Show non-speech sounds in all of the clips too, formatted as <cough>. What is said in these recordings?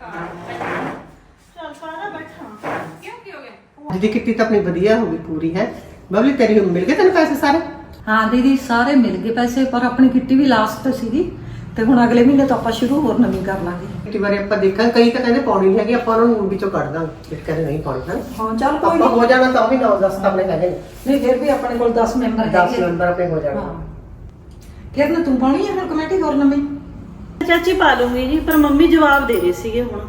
ਚੱਲ ਸਾਰਾ ਬੈਠਾ। ਕਿਉਂ ਕੀ ਹੋ ਗਿਆ? ਜਿਹਦੀ ਕਿੱਟੀ ਤਾਂ ਆਪਣੀ ਵਧੀਆ ਹੋ ਗਈ ਪੂਰੀ ਹੈ? ਬਬਲੀ ਤੇਰੀ ਮਿਲ ਗਏ ਤੈਨੂੰ ਪੈਸੇ ਸਾਰੇ? ਹਾਂ ਦੀਦੀ ਸਾਰੇ ਮਿਲ ਗਏ ਪੈਸੇ ਪਰ ਆਪਣੀ ਕਿੱਟੀ ਵੀ ਲਾਸਟ ਤੇ ਸੀਗੀ। ਤੇ ਹੁਣ ਅਗਲੇ ਮਹੀਨੇ ਤੋਂ ਆਪਾਂ ਸ਼ੁਰੂ ਹੋਰ ਨਵੀਂ ਕਰ ਲਾਂਗੇ। ਕਿੱਟੀ ਬਾਰੇ ਆਪਾਂ ਦੇਖਾਂ ਕਈ ਤਾਂ ਕਹਿੰਦੇ ਪਾਉਣੀ ਨਹੀਂ ਹੈਗੀ ਆਪਾਂ ਉਹਨਾਂ ਨੂੰ ਵਿੱਚੋਂ ਕੱਢ ਦਾਂਗੇ। ਫਿਰ ਕਹਿੰਦੇ ਨਹੀਂ ਪਾਉਣੀ ਹੈ? ਹਾਂ ਚੱਲ ਕੋਈ ਆਪਾਂ ਹੋ ਨਹੀਂ ਜਾਣਾ ਤਾਂ ਉਹ ਵੀ 9 10 ਤਾਂ ਆਪਣੇ ਹੈਗੇ ਨੇ। ਨਹੀਂ ਫਿਰ ਵੀ ਆਪਣੇ ਕੋਲ 10 ਮੈਂਬਰ 10 ਹੈਗੇ। ਮੈਂਬਰ ਆਪਣੇ ਹੋ ਜਾਣਾ ਹਾਂ। ਫਿਰ ਨਾ ਤੂੰ ਪਾਉਣੀ ਹੈ ਫਿਰ ਕਮੇਟੀ ਹੋਰ ਨਵੀਂ? ਚਾਚੀ ਪਾ ਲੂੰਗੀ ਜੀ ਪਰ ਮੰਮੀ ਜਵਾਬ ਦੇ ਰਹੇ ਸੀਗੇ ਹੁਣ।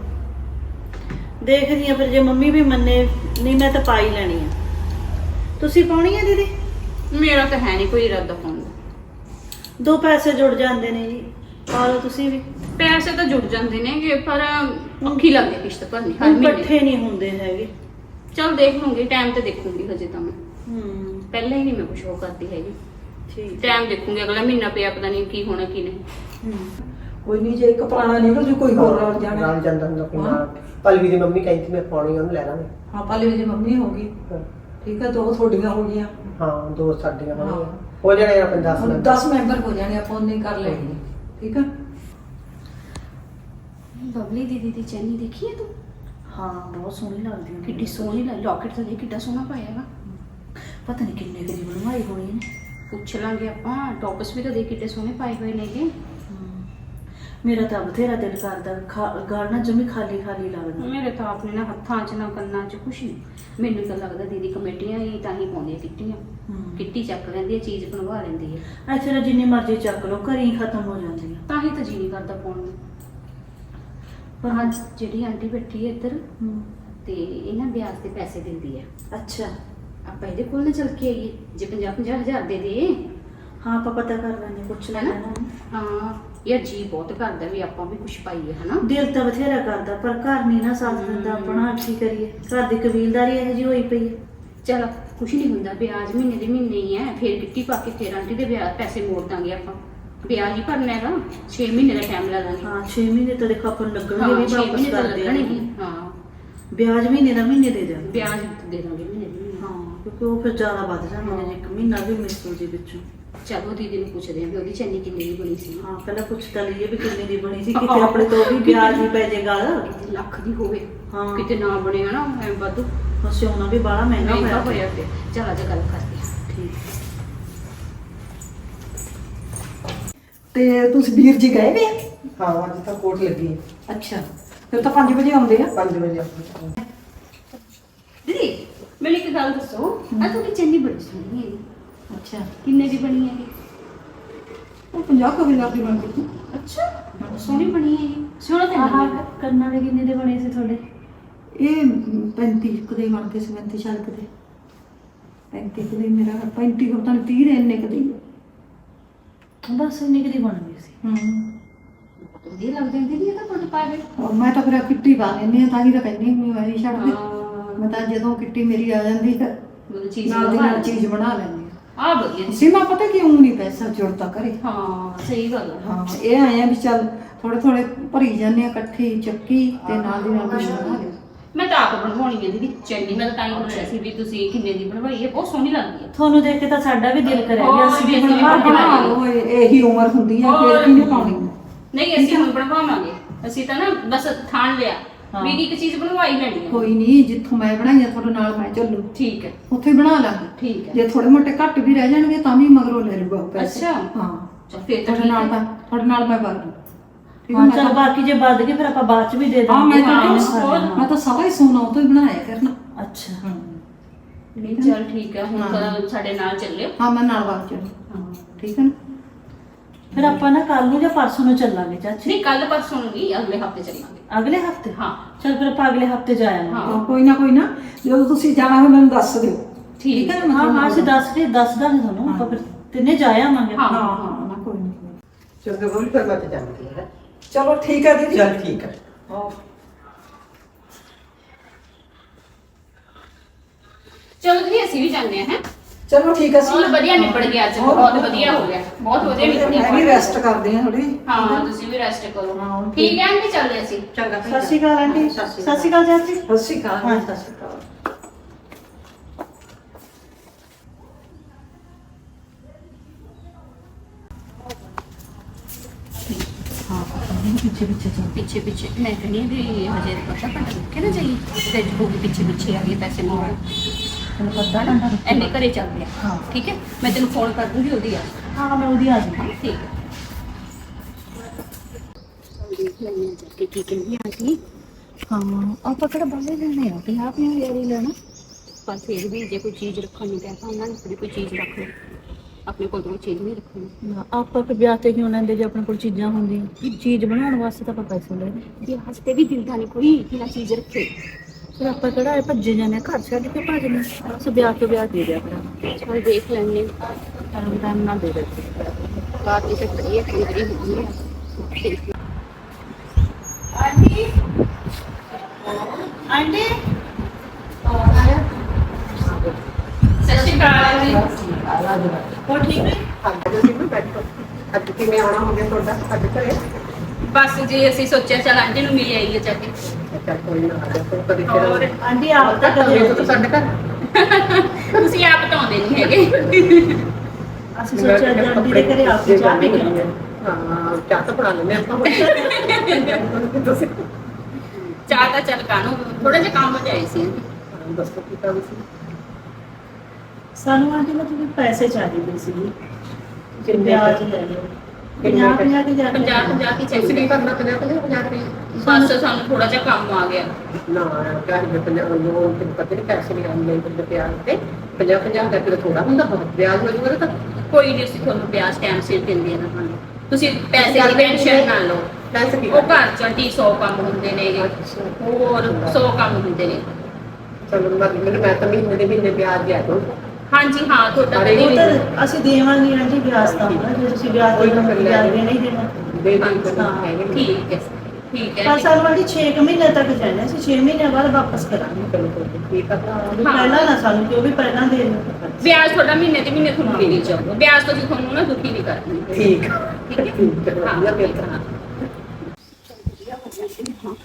ਦੇਖਦੀ ਆ ਫਿਰ ਜੇ ਮੰਮੀ ਵੀ ਮੰਨੇ ਨਹੀਂ ਮੈਂ ਤਾਂ ਪਾ ਹੀ ਲੈਣੀ ਆ। ਤੁਸੀਂ ਪਾਉਣੀ ਆ ਦੀਦੀ? ਮੇਰਾ ਤਾਂ ਹੈ ਨਹੀਂ ਕੋਈ ਇਰਾਦਾ ਪਾਉਣ ਦਾ। ਦੋ ਪੈਸੇ ਜੁੜ ਜਾਂਦੇ ਨੇ ਜੀ ਪਾ ਲਓ ਤੁਸੀਂ ਵੀ। ਪੈਸੇ ਤਾਂ ਜੁੜ ਜਾਂਦੇ ਨੇਗੇ ਪਰ ਔਖੀ ਲੱਗਦੀ ਹੈ ਕਿਸ਼ਤ ਭਰਨੀ ਹਰ ਹੁਣ ਮਹੀਨੇ। ਇਕੱਠੇ ਨਹੀਂ ਹੁੰਦੇ ਹੈਗੇ। ਚਲ ਦੇਖ ਲੂੰਗੀ ਟਾਈਮ ਤੇ ਦੇਖੂੰਗੀ ਹਜੇ ਤਾਂ ਮੈਂ। ਹੂੰ। ਪਹਿਲਾਂ ਹੀ ਨਹੀਂ ਮੈਂ ਕੁਝ ਉਹ ਕਰਦੀ ਹੈਗੀ। ਠੀਕ। ਟਾਈਮ ਦੇਖੂੰਗੀ ਅਗਲਾ ਮਹੀਨਾ ਪਿਆ ਪਤਾ ਨਹੀਂ ਕੀ ਹੋਣਾ ਕੀ ਨਹੀਂ। ਹੂੰ। ਕੋਈ ਨਹੀਂ ਜੇ ਇੱਕ ਪੁਰਾਣਾ ਨਿਕਲ ਜੂ ਕੋਈ ਹੋਰ ਰਲ ਜਾਣਾ। ਨਾਲ ਜਾਂਦਾ ਹੁੰਦਾ ਕੋਈ। ਨਾਲ। ਪਲਵੀ ਦੀ ਮੰਮੀ ਕਹਿੰਦੀ ਸੀ ਮੈਂ ਪਾਉਣੀ ਉਹਨੂੰ ਲੈ ਲਾਂਗੇ। ਹਾਂ ਪਾਲੀ ਦੀ ਮੰਮੀ ਹੋ ਗਈ। ਠੀਕ ਹੈ ਦੋ ਤੁਹਾਡੀਆਂ ਹੋ ਗਈਆਂ। ਹਾਂ ਦੋ ਸਾਡੀਆਂ ਹਾਂ। ਜਾਣੇ ਆਪਣੇ 10 ਹੁਣ ਮੈਂਬਰ 10 ਮੈਂਬਰ ਹੋ ਜਾਣੇ ਆਪਾਂ ਉਹਨੇ ਕਰ ਲੈਣੀ ਠੀਕ ਹੈ ਬਬਲੀ ਦੀਦੀ ਦੀ ਚੈਨੀ ਦੇਖੀ ਹੈ ਤੂੰ? ਹਾਂ ਬਹੁਤ ਸੋਹਣੀ ਲੱਗਦੀ ਹੈ ਕਿੱਡੀ ਸੋਹਣੀ ਲੱਗ ਲੋਕਟ ਤਾਂ ਦੇਖ ਕਿੱਡਾ ਸੋਹਣਾ ਪਾਇਆ ਵਾ। ਪਤਾ ਨਹੀਂ ਕਿੰਨੇ ਕੁ ਦੀ ਬਣਵਾਈ ਹੋਣੀ ਨੇ ਪੁੱਛ ਲਾਂਗੇ ਆਪਾਂ ਟੌਪਸ ਵੀ ਤਾਂ ਦੇਖ ਕਿੱਡੇ ਸੋਹਣੇ ਪਾਏ ਹੋਏ ਨੇਗੇ। ਮੇਰਾ ਤਾਂ ਬਥੇਰਾ ਦਿਲ ਕਰਦਾ ਖਾ- ਗਲ ਨਾ ਜਮੀ ਖਾਲੀ ਖਾਲੀ ਲੱਗਦਾ ਮੇਰੇ ਤਾਂ ਆਪਣੇ ਨਾ ਹੱਥਾਂ 'ਚ ਨਾ ਕੰਨਾਂ 'ਚ ਕੁਛ ਨਹੀਂ ਮੈਨੂੰ ਤਾਂ ਲੱਗਦਾ ਦੀਦੀ ਕਮੇਟੀਆਂ ਹੀ ਤਾਂ ਹੀ ਪਾਉਂਦੀਆਂ ਕਿੱਟੀਆਂ। ਕਿੱਟੀ ਚੱਕ ਲੈਂਦੀ ਹੈ ਚੀਜ਼ ਬਣਵਾ ਲੈਂਦੀ ਹੈ। ਇੱਥੇ ਤਾਂ ਜਿੰਨੀ ਮਰਜ਼ੀ ਚੱਕ ਲਓ ਘਰੇ ਹੀ ਖਤਮ ਹੋ ਜਾਂਦੀ ਆ ਤਾਂ ਹੀ ਤਾਂ ਜੀ ਨਹੀਂ ਕਰਦਾ ਪਾਉਣ ਨੂੰ। ਪਰ ਪਰ ਅੱਜ ਜਿਹੜੀ ਆਂਟੀ ਬੈਠੀ ਹੈ ਇੱਧਰ। ਤੇ ਇਹਨਾਂ ਵਿਆਜ ਦੇ ਪੈਸੇ ਦਿੰਦੀ ਹੈ। ਅੱਛਾ। ਆਪਾਂ ਇਹਦੇ ਕੋਲ ਨਾ ਚੱਲ ਕੇ ਆਈਏ। ਜੇ 50 50 ਹਜ਼ਾਰ ਦੇ ਦੇ। ਹਾਂ ਆਪਾਂ ਪਤਾ ਕਰ ਲੈਣੇ ਪੁੱਛ ਲੈਣਾ ਹੈਨਾ? ਹਾਂ। ਯਾਰ ਜੀ ਬਹੁਤ ਕਰਦਾ ਵੀ ਆਪਾਂ ਵੀ ਕੁਝ ਪਾਈਏ ਹਨਾ? ਦਿਲ ਤਾਂ ਬਥੇਰਾ ਕਰਦਾ ਪਰ ਘਰ ਨਹੀਂ ਨਾ ਸਾਥ ਦਿੰਦਾ ਆਪਣਾ ਕੀ ਕਰੀਏ? ਘਰ ਦੀ ਕਬੀਲਦਾਰੀ ਇਹੋ ਜਿਹੀ ਹੋਈ ਪਈ ਹੈ। ਚਲ ਕੁਝ ਨਹੀਂ ਹੁੰਦਾ ਵਿਆਜ ਮਹੀਨੇ ਦੇ ਮਹੀਨੇ ਹੀ ਹੈ ਫੇਰ ਕਿੱਟੀ ਪਾ ਕੇ ਫੇਰ ਆਂਟੀ ਦੇ ਵਿਆਜ ਪੈਸੇ ਮੋੜ ਦਾਂਗੇ ਆਪਾਂ। ਵਿਆਜ ਹੀ ਭਰਨਾ ਹੈਗਾ 6 ਮਹੀਨੇ ਦਾ ਟਾਈਮ ਲਾ ਦਾਂਗੇ। ਹਾਂ 6 ਮਹੀਨੇ ਤਾਂ ਦੇਖੋ ਆਪਾਂ ਨੂੰ ਲੱਗਣਗੇ ਵੀ 6 ਵਾਪਸ ਕਰ ਦੇਣਗੇ ਹਾਂ। ਵਿਆਜ ਮਹੀਨੇ ਦਾ ਮਹੀਨੇ ਦੇ ਦੇਣਗੇ ਵਿਆਜ ਦੇ ਦਾਂਗੇ ਮਹੀਨੇ ਹਾਂ ਕਿਉਂਕਿ ਉਹ ਫਿਰ ਜ਼ਿਆਦਾ ਵੱਧ ਜਾਂਦੇ ਨੇ ਇੱਕ ਮਹੀਨਾ ਵੀ ਮਿਸ ਹੋ ਜੇ ਵਿੱਚੋਂ। ਚਲੋ ਦੀਦੀ ਨੂੰ ਪੁੱਛਦੇ ਆਂ ਵੀ ਉਹਦੀ ਚੈਨੀ ਕਿੰਨੀ ਦੀ ਬਣੀ ਸੀ। ਹਾਂ ਪਹਿਲਾਂ ਪੁੱਛ ਤਾਂ ਲਈਏ ਵੀ ਕਿੰਨੇ ਦੀ ਬਣੀ ਸੀ ਕਿਤੇ ਆਪਣੇ ਤੋਂ ਵੀ ਵਿਆਜ ਹੀ ਪੈ ਜੇ ਗੱਲ। ਕਿਤੇ ਲੱਖ ਦੀ ਹੋਵੇ। ਹਾਂ। ਕਿਤੇ ਨਾ ਬਣੇ ਹਨਾ ਐ ਵਾਧੂ। ਸੋਨਾ ਵੀ ਬਾਹਲਾ ਮਹਿੰਗਾ ਮਹਿੰਗਾ ਹੋਇਆ ਹੋਇਆ ਤੇ ਚਲ ਅੱਜ ਗੱਲ ਕਰਦੇ ਆਂ ਠੀਕ। ਤੇ ਤੁਸੀਂ ਵੀਰ ਜੀ ਗਏ ਵੇ? ਹਾਂ ਅੱਜ ਤਾਂ ਕੋਟ ਲੱਗੀ। ਹੈ ਅੱਛਾ ਫਿਰ ਤਾਂ 5 ਵਜੇ ਆਉਂਦੇ ਆ? 5 ਵਜੇ ਦੀਦੀ ਮੈਨੂੰ ਇੱਕ ਗੱਲ ਦੱਸੋ। ਆ ਤੁਹਾਡੀ ਚੈਨੀ ਬੜੀ ਸੋਹਣੀ ਹੈ ਅੱਛਾ। ਕਿੰਨੇ ਦੀ ਬਣੀ ਹੈ ਉਹ 50 ਕੁ ਹਜ਼ਾਰ ਦੀ ਬਣ ਗਈ ਅੱਛਾ ਸੋਹਣੀ ਬਣੀ ਹੈ ਇਹ ਸੋਹਣਾ ਤਾਂ ਆਹ ਨਹੀਂ ਲੱਗਾ। ਕੰਨਾਂ ਦੇ ਕਿੰਨੇ ਦੇ ਬਣੇ ਸੀ ਤੁਹਾਡੇ? ਇਹ 35 ਕੁ ਦੇ ਬਣ ਕੇ 37 ਸਾਲ ਕੁ ਦੇ। 35 ਕੁ ਦੇ ਮੇਰਾ 35 ਕੁ ਤਾਂ 30 ਦੇ ਇੰਨੇ ਕੁ ਦੀ ਬਸ ਇੰਨੀ ਕੁ ਦੀ ਬਣ ਗਈ ਸੀ। ਹੂੰ। ਬਹੁਤ ਵਧੀਆ ਲੱਗਦੇ ਨੇ ਦੀਦੀ ਇਹ ਤਾਂ ਤੁਹਾਡੇ ਪਾਏ ਹੋਏ ਔਰ ਮੈਂ ਤਾਂ ਫਿਰ ਆਹ ਕਿੱਟੀ ਪਾ ਲੈਂਦੀ ਹਾਂ ਤਾਂ ਹੀ ਤਾਂ ਕਹਿੰਦੀ ਨਹੀਂ ਵਾਰੀ ਛੱਡ ਦੇ। ਹਾਂ। ਮੈਂ ਤਾਂ ਜਦੋਂ ਕਿੱਟੀ ਮੇਰੀ ਆ ਜਾਂਦੀ ਹੈ ਉਹ ਚੀਜ਼ ਨਾਲ ਦੀ ਨਾਲ ਚੀਜ਼ ਬਣਾ ਲੈਂਦੀ। ਆ ਵਧੀਆ ਸੀਮਾ ਪਤਾ ਕਿਉਂ ਨਹੀਂ ਪੈਸਾ ਜੁੜਦਾ ਕਰੇ ਹਾਂ ਸਹੀ ਗੱਲ ਹੈ ਹਾਂ ਇਹ ਆਏ ਆ ਵੀ ਚੱਲ ਥੋੜੇ ਥੋੜੇ ਭਰੀ ਜਾਂਦੇ ਆ ਇਕੱਠੀ ਚੱਕੀ ਤੇ ਨਾਲ ਦੀ ਨਾਲ ਕੁਝ ਬਣਾ ਲਿਆ ਮੈਂ ਤਾਂ ਆਪ ਬਣਵਾਉਣੀ ਹੈ ਦੀਦੀ ਚੈਨੀ ਮੈਂ ਤਾਂ ਤਾਂ ਹੀ ਪੁੱਛਿਆ ਸੀ ਵੀ ਤੁਸੀਂ ਕਿੰਨੇ ਦੀ ਬਣਵਾਈ ਹੈ ਬਹੁਤ ਸੋਹਣੀ ਲੱਗਦੀ ਹੈ ਤੁਹਾਨੂੰ ਦੇਖ ਕੇ ਤਾਂ ਸਾਡਾ ਵੀ ਦਿਲ ਕਰਿਆ ਵੀ ਹੋਰ ਅਸੀਂ ਵੀ ਬਣਵਾ ਕੇ ਬਣਾ ਲਾਈਏ। ਲਓ ਇਹ- ਇਹੀ ਉਮਰ ਹੁੰਦੀ ਆ ਫਿਰ ਕਿਹਨੇ ਪਾਉਣੀ? ਨਹੀਂ ਅਸੀਂ ਹੁਣ ਬਣਵਾਵਾਂਗੇ। ਅਸੀਂ ਤਾਂ ਨਾ ਬਸ ਥਾਣ ਲਿਆ। ਹਾਂ। ਵੀ ਇੱਕ ਚੀਜ਼ ਬਣਵਾਈ ਲੈਣੀ ਹੈ ਕੋਈ ਨਹੀਂ ਜਿੱਥੋਂ ਮੈਂ ਬਣਾਈਆਂ ਤੁਹਾਡੇ ਨਾਲ ਮੈਂ ਚੱਲੂ। ਠੀਕ ਹੈ। ਉੱਥੇ ਹੀ ਬਣਾ ਲਾਂਗੇ। ਠੀਕ ਹੈ। ਜੇ ਥੋੜੇ ਮੋਟੇ ਘੱਟ ਵੀ ਰਹਿ ਜਾਣਗੇ ਤਾਂ ਵੀ ਮਗਰੋਂ ਲੈ ਲੂਗਾ ਉਹ ਪੈਸੇ। ਅੱਛਾ। ਹਾਂ। ਚਲ ਫੇਰ ਤਾਂ ਤੁਹਾਡੇ ਠੀਕ ਨਾਲ ਹੈ। ਤਾਂ ਤੁਹਾਡੇ ਨਾਲ ਮੈਂ ਵਗ ਜੂ ਠੀਕ ਹੈ ਹਾਂ ਮੈਂ ਚਲ ਤਾਂ- ਬਾਕੀ ਜੇ ਵੱਧ ਗਏ ਫਿਰ ਆਪਾਂ ਬਾਅਦ ਚ ਵੀ ਦੇ ਹਾਂ ਮੈਂ ਦਾਂਗੇ। ਤਾਂ ਹਾਂ, ਕਿਹਾ, ਹੋਰ। ਮੈਂ ਤਾਂ ਸਾਰਾ ਹੀ ਸੋਨਾ ਉਹ ਤੋਂ ਹੀ ਬਣਾਇਆ ਕਰਨਾ ਅੱਛਾ। ਹਾਂ। ਨਹੀਂ ਚਲ ਠੀਕ ਹੈ। ਹੁਣ। ਤਾਂ ਸਾਡੇ ਨਾਲ ਚੱਲਿਓ। ਹਾਂ ਮੈਂ ਨਾਲ ਵਗ ਚੱਲੂ। ਹਾਂ। ਠੀਕ ਹੈ ਨਾ? ਫਿਰ ਆਪਾਂ ਨਾ ਕੱਲ ਨੂੰ ਜਾਂ ਪਰਸੋਂ ਨੂੰ ਚੱਲਾਂਗੇ ਚਾਚੀ ਨਹੀਂ ਕੱਲ ਪਰਸੋਂ ਨੂੰ ਨਹੀਂ ਅਗਲੇ ਹਫ਼ਤੇ ਚੱਲਾਂਗੇ ਅਗਲੇ ਹਫ਼ਤੇ ਹਾਂ ਚਲ ਫਿਰ ਆਪਾਂ ਅਗਲੇ ਹਫ਼ਤੇ ਜਾ ਆਵਾਂਗੇ ਹਾਂ। ਹਾਂ, ਕੋਈ ਨਾ ਕੋਈ ਨਾ ਜਦੋਂ ਤੁਸੀਂ ਜਾਣਾ ਹੋਵੇ ਮੈਨੂੰ ਦੱਸ ਦਿਓ ਠੀਕ ਹੈ ਨਾ ਹਾਂ ਹਾਂ ਅਸੀਂ ਮਤਲਬ- ਦੱਸ ਕੇ ਦੱਸ ਦਾਂਗੇ ਤੁਹਾਨੂੰ ਆਪਾਂ ਫਿਰ ਤਿੰਨੇ ਜਾ ਆਵਾਂਗੇ ਹਾਂ। ਹਾਂ ਹਾਂ ਨਾ ਕੋਈ ਨਹੀਂ ਚੰਗਾ ਬਬਲੀ ਫਿਰ ਮੈਂ ਤੇ ਜਾਂਦੀ ਹੈ ਚਲੋ ਠੀਕ ਹੈ ਦੀਦੀ ਚਲ ਠੀਕ ਹੈ ਹਾਂ ਚਲੋ ਜੀ ਅਸੀਂ ਵੀ ਜਾਂਦੇ ਹਾਂ ਚਲੋ ਠੀਕ ਹੈ ਬਹੁਤ ਵਧੀਆ ਨਿਬੜ ਗਿਆ ਅੱਜ ਬਹੁਤ ਵਧੀਆ ਹੋ ਗਿਆ ਬਹੁਤ ਵਧੀਆ ਨਿਬੜ ਗਿਆ ਮੈਂ ਵੀ ਰੈਸਟ ਕਰਦੀ ਹਾਂ ਥੋੜੀ ਹਾਂ ਤੁਸੀਂ ਵੀ ਰੈਸਟ ਕਰੋ। ਠੀਕ ਹੈ ਆਂਟੀ ਚੱਲਦੇ ਅਸੀਂ। ਚੰਗਾ ਸਤਿ ਸ਼੍ਰੀ ਅਕਾਲ ਆਂਟੀ। ਸਤਿ ਸ਼੍ਰੀ ਅਕਾਲ। ਚਾਚੀ ਸਤਿ ਸ਼੍ਰੀ ਅਕਾਲ। ਹਾਂ। ਸਤਿ ਸ਼੍ਰੀ ਅਕਾਲ। ਪਿੱਛੇ ਪਿੱਛੇ ਚੱਲ। ਪਿੱਛੇ ਪਿੱਛੇ। ਮੈਂ ਕਹਿੰਦੀ ਹਾਂ ਵੀ ਹਜੇ ਪਤਾ ਘੰਟਾ ਰੁਕੇ ਨਾ ਜਾਈਏ ਤੇ ਉਹ ਪਿੱਛੇ ਆ ਤੈਨੂੰ ਪਤਾ ਨਾ ਐਨੇ ਘਰੇ ਚੱਲਦੇ ਆ। ਹਾਂ। ਠੀਕ ਹੈ? ਮੈਂ ਤੈਨੂੰ ਫੋਨ ਕਰ ਦੂੰਗੀ ਉਹਦੀ ਆ। ਹਾਂ ਮੈਂ ਉਹਦੀ ਆ ਜਾਊਂਗੀ ਠੀਕ ਹੈ। ਦੇਖ ਲੈਣੇ ਜਾ ਕੇ ਕੀ ਕਹਿੰਦੀ ਆਂਟੀ ਹਾਂ ਆਪਾਂ ਕਿਹੜਾ ਬਾਹਰ ਜਾਣੇ ਆ? ਤੇ ਆਪ ਨੇ ਯਾਰੀ ਲੈਣਾ। ਪਰ ਫਿਰ ਵੀ ਜੇ ਕੋਈ ਚੀਜ਼ ਰੱਖਣ ਨੂੰ ਕਹਿੰਦਾ ਉਹਨਾਂ ਨੇ ਫਿਰ ਕੋਈ ਚੀਜ਼ ਰੱਖ ਲਓ ਆਪਣੇ ਕੋਲ ਤਾਂ ਕੋਈ ਚੀਜ਼ ਨਹੀਂ ਰੱਖਣੀ। ਨਾ, ਆਪਾਂ ਫਿਰ ਵਿਆਹ ਤੇ ਕਿਉਂ ਲੈਂਦੇ ਜੇ ਆਪਣੇ ਕੋਲ ਚੀਜ਼ਾਂ ਹੁੰਦੀਆਂ? ਚੀਜ਼ ਬਣਾਉਣ ਵਾਸਤੇ ਤਾਂ ਆਪਾਂ ਪੈਸੇ ਲੈਣੇ ਵੀ ਹਸਤੇ ਵੀ ਦਿੰਦਾ ਨਹੀਂ ਕੋਈ ਬਿਨਾ ਚੀਜ਼ ਰੱਖੇ। ਫਿਰ ਆਪਾਂ ਕਿਹੜਾ ਇਹ ਭੱਜੇ ਜਾਂਦੇ ਹਾਂ, ਘਰ ਛੱਡ ਕੇ ਭੱਜਨੇ ਬਸ ਵਿਆਹ ਤੋਂ ਵਿਆਹ ਦੇ ਦਿਆ ਕਰਾਂ ਚਲ ਦੇਖ ਲੈਣੇ ਟਾਈਮ ਟਾਈਮ ਨਾਲ ਦੇ ਦੇ ਬਾਤ ਇਹ ਕਰੀ ਹੈ ਕਿਹੜੀ ਹੁੰਦੀ ਹੈ। ਦੇਖ ਆਂਟੀ? ਸਤਿ ਸ਼੍ਰੀ ਅਕਾਲ ਜੀ ਹੋਰ ਠੀਕ ਹੈ ਅੱਜ ਅਸੀਂ ਵੀ ਬੈਠੋ ਅੱਜ ਕਿਵੇਂ ਆਉਣਾ ਹੋ ਗਿਆ ਤੁਹਾਡਾ? ਅੱਜ ਘਰੇ? ਬਸ ਜੀ ਅਸੀਂ ਸੋਚਿਆ ਚਲ ਆਂਟੀ ਨੂੰ ਮਿਲ ਆਈਏ ਜਾ ਕੇ। ਅੱਛਾ ਕੋਈ ਨਾ ਆ ਜਾ ਕੋਈ ਕਦੇ ਹੋਰ? ਫਿਰ ਆਂਟੀ ਆਪ ਤਾਂ ਕਦੇ ਕਦੇ ਸਾਡੇ ਘਰ। <laughs> ਤੁਸੀਂ ਆਪ ਤਾਂ ਆਉਂਦੇ ਨਹੀਂ ਹੈਗੇ। ਅਸੀਂ ਸੋਚਿਆ ਅੱਜ ਆਂਟੀ ਦੇ ਘਰੇ ਆਪ ਹੀ ਚਾਹ ਪੀ ਕੇ ਆਉਂਦੇ ਹਾਂ। ਹਾਂ ਚਾਹ ਤਾਂ ਬਣਾ ਲੈਂਦੇ ਆਪਾਂ। ਤੁਸੀਂ ਚਾਹ ਤਾਂ ਚੱਲ ਕਾਨੂੰ ਥੋੜਾ ਜਿਹਾ ਕੰਮ ਜਾਈ ਸੀ। ਹਾਂ, ਦੱਸੋ ਕੀ ਕੰਮ ਸੀ? ਸਾਨੂੰ ਆਂਟੀ ਮਤਲਬ ਪੈਸੇ ਚਾਹੀਦੇ ਸੀ। ਕਿੰਨੇ ਵਿਆਜ ਲੈ ਲਿਓ ਕਿੰਨੇ ਪੰਜਾਹ ਪੰਜਾਹ ਕੇ ਜਾ ਕੇ 50 50 ਕੀ ਤੁਸੀਂ ਚਾਹੀਦੇ ਕੀ ਕਰਨਾ ਪੰਜਾਹ ਪੰਜਾਹ ਪੰਜਾਹ ਰੁਪਏ ਬਸ ਸਾਨੂੰ ਥੋੜਾ ਜਿਹਾ ਕੰਮ ਆ ਗਿਆ। ਨਾ ਕਿਆ ਹੈ ਪੰਜਾਹ ਲੋਨ ਤੇ ਪਤਾ ਨਹੀਂ ਪੈਸੇ ਨਹੀਂ ਆਉਂਦੇ ਤੇ ਪਿਆਰ ਤੇ। ਪੰਜਾਹ ਪੰਜਾਹ ਦਾ ਫਿਰ ਥੋੜਾ ਹੁੰਦਾ ਬਹੁਤ ਵਿਆਜ ਹੋ ਜੂਗਾ ਤਾਂ। ਕੋਈ ਨਹੀਂ ਅਸੀਂ ਤੁਹਾਨੂੰ ਪਿਆਸ ਟਾਈਮ ਸਿਰ ਦਿੰਦੇ ਆ ਨਾ ਤੁਹਾਨੂੰ। ਤੁਸੀਂ ਪੈਸੇ ਦੀ ਟੈਨਸ਼ਨ ਨਾ ਲਓ। ਪੈਸੇ ਕੀ ਉਹ ਘਰ ਚ ਆਂਟੀ 100 ਕੰਮ ਹੁੰਦੇ ਨੇ ਹੋਰ 100 ਕੰਮ ਹੁੰਦੇ ਨੇ। ਚਲੋ ਮੈਂ ਮੈਂ ਤਾਂ ਮਹੀਨੇ ਦੇ ਮਹੀਨੇ ਵਿਆਜ ਦਿਆ ਦੋ ਹਾਂਜੀ ਹਾਂ ਤੁਹਾਡਾ ਅਰੇ ਉਹ ਕਦੀ ਤਾਂ ਅਸੀਂ ਦੇਵਾਂਗੇ ਆਂਟੀ ਵਿਆਜ ਤਾਂ ਹੁੰਦਾ ਜੇ ਤੁਸੀਂ ਵਿਆਜ ਕੋਈ ਦੇ ਨਾ ਫਿਰ ਲੈ ਵਿਆਜ ਲਿਓ। ਨਹੀਂ ਦੇਣਾ। ਦੇ ਦੇ ਹਾਂ, ਹੈਗੇ ਨੇ। ਠੀਕ ਹੈ ਠੀਕ ਹੈ। ਪਰ ਸਾਨੂੰ ਆਂਟੀ 6 ਮਹੀਨੇ ਤੱਕ ਜਾਣਾ ਸੀ 6 ਮਹੀਨੇ ਬਾਅਦ ਵਾਪਸ ਕਰਾਂਗੇ। ਚਲੋ ਕੋਈ ਠੀਕ ਆ। ਵੀ ਪਹਿਲਾਂ ਨਾ ਸਾਨੂੰ ਕਿਉਂ ਵੀ ਪਹਿਲਾਂ ਦੇ ਦਿਓ। ਵਿਆਜ ਤੁਹਾਡਾ ਮਹੀਨੇ ਦੇ ਮਹੀਨੇ ਤੁਹਾਨੂੰ ਮਿਲ ਜਾਊਗਾ। ਵਿਆਜ ਤੋਂ ਜੀ ਤੁਹਾਨੂੰ ਨਾ ਦੁਖੀ ਨਹੀਂ ਕਰਨੀ ਠੀਕ ਠੀਕ ਹੈ? ਠੀਕ ਹੈ ਵਧੀਆ ਫਿਰ ਤਾਂ। ਹਾਂ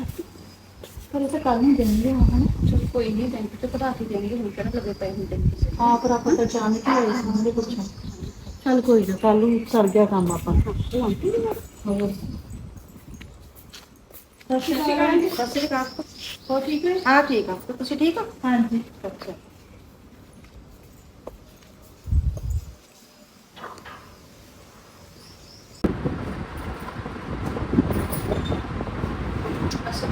ਪਰ ਇਹ ਤਾਂ ਕੱਲ ਨੂੰ ਦੇਣਗੇ ਹਨਾ? ਚਲ ਕੋਈ ਨਹੀਂ ਬੈਂਕ ਤੋਂ ਕਢਾ ਕੇ ਦੇਣਗੇ ਹੁਣ ਕਿਹੜਾ ਲੱਗੇ ਪਏ ਹੁੰਦੇ ਨੇ। ਕਿਸੇ ਹਾਂ ਪਰ ਆਪਾਂ ਤਾਂ ਜਾਣ ਕੇ ਹੋਏ ਸੀ ਉਹਦੇ ਪੁੱਛਾਂ ਚੱਲ ਕੋਈ ਨਾ ਕੱਲ ਨੂੰ ਸਰ ਗਿਆ ਕੰਮ ਆਪਾਂ। ਉਹ ਆਂਟੀ ਨੇ ਹੋਰ? ਸਤਿ ਸ਼੍ਰੀ ਅਕਾਲ। ਆਂਟੀ। ਸਤਿ ਸ਼੍ਰੀ ਅਕਾਲ। ਹੋਰ ਠੀਕ ਹੈ? ਹਾਂ ਠੀਕ ਆ। ਤੁਸੀਂ ਠੀਕ ਹੋ? ਹਾਂਜੀ। ਅੱਛਾ। ਬਸ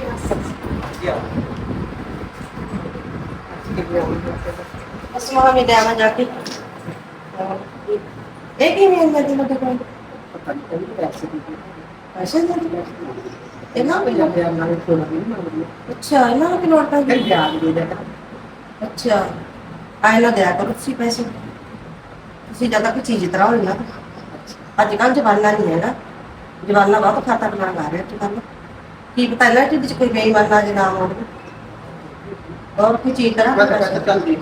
ਇਹਨਾਂ ਨੂੰ ਜਾਂਦੇ ਮੰਗਦੇ ਅੱਛਾ ਇਹਨਾਂ ਨੂੰ ਕਿ ਪੈ ਦਿਆ ਕਰੋ। ਤੁਸੀਂ ਪੈਸੇ। ਤੁਸੀਂ ਜ਼ਿਆਦਾ ਕੋਈ ਚੀਜ਼ ਤਰਾ ਹੋਈ ਨਾ ਅੱਜ ਕੱਲ ਜਵਾਨਾ ਨਹੀਂ ਹੈਗਾ ਜਵਾਨਾ ਬਹੁਤ ਖਤਰਨਾਕ ਆ ਰਿਹਾ ਕੱਲ ਕੀ ਪਤਾ ਲੱਗ ਜਿਹਦੇ ਚ ਕੋਈ ਬੇਈਮਾਨਾ ਜਨਾਬ ਹੋਵੇ ਹੋਰ ਕੋਈ ਚੀਜ਼ ਤਰ੍ਹਾਂ ਮੈਂ ਤਾਂ ਚੱਲ ਗਈ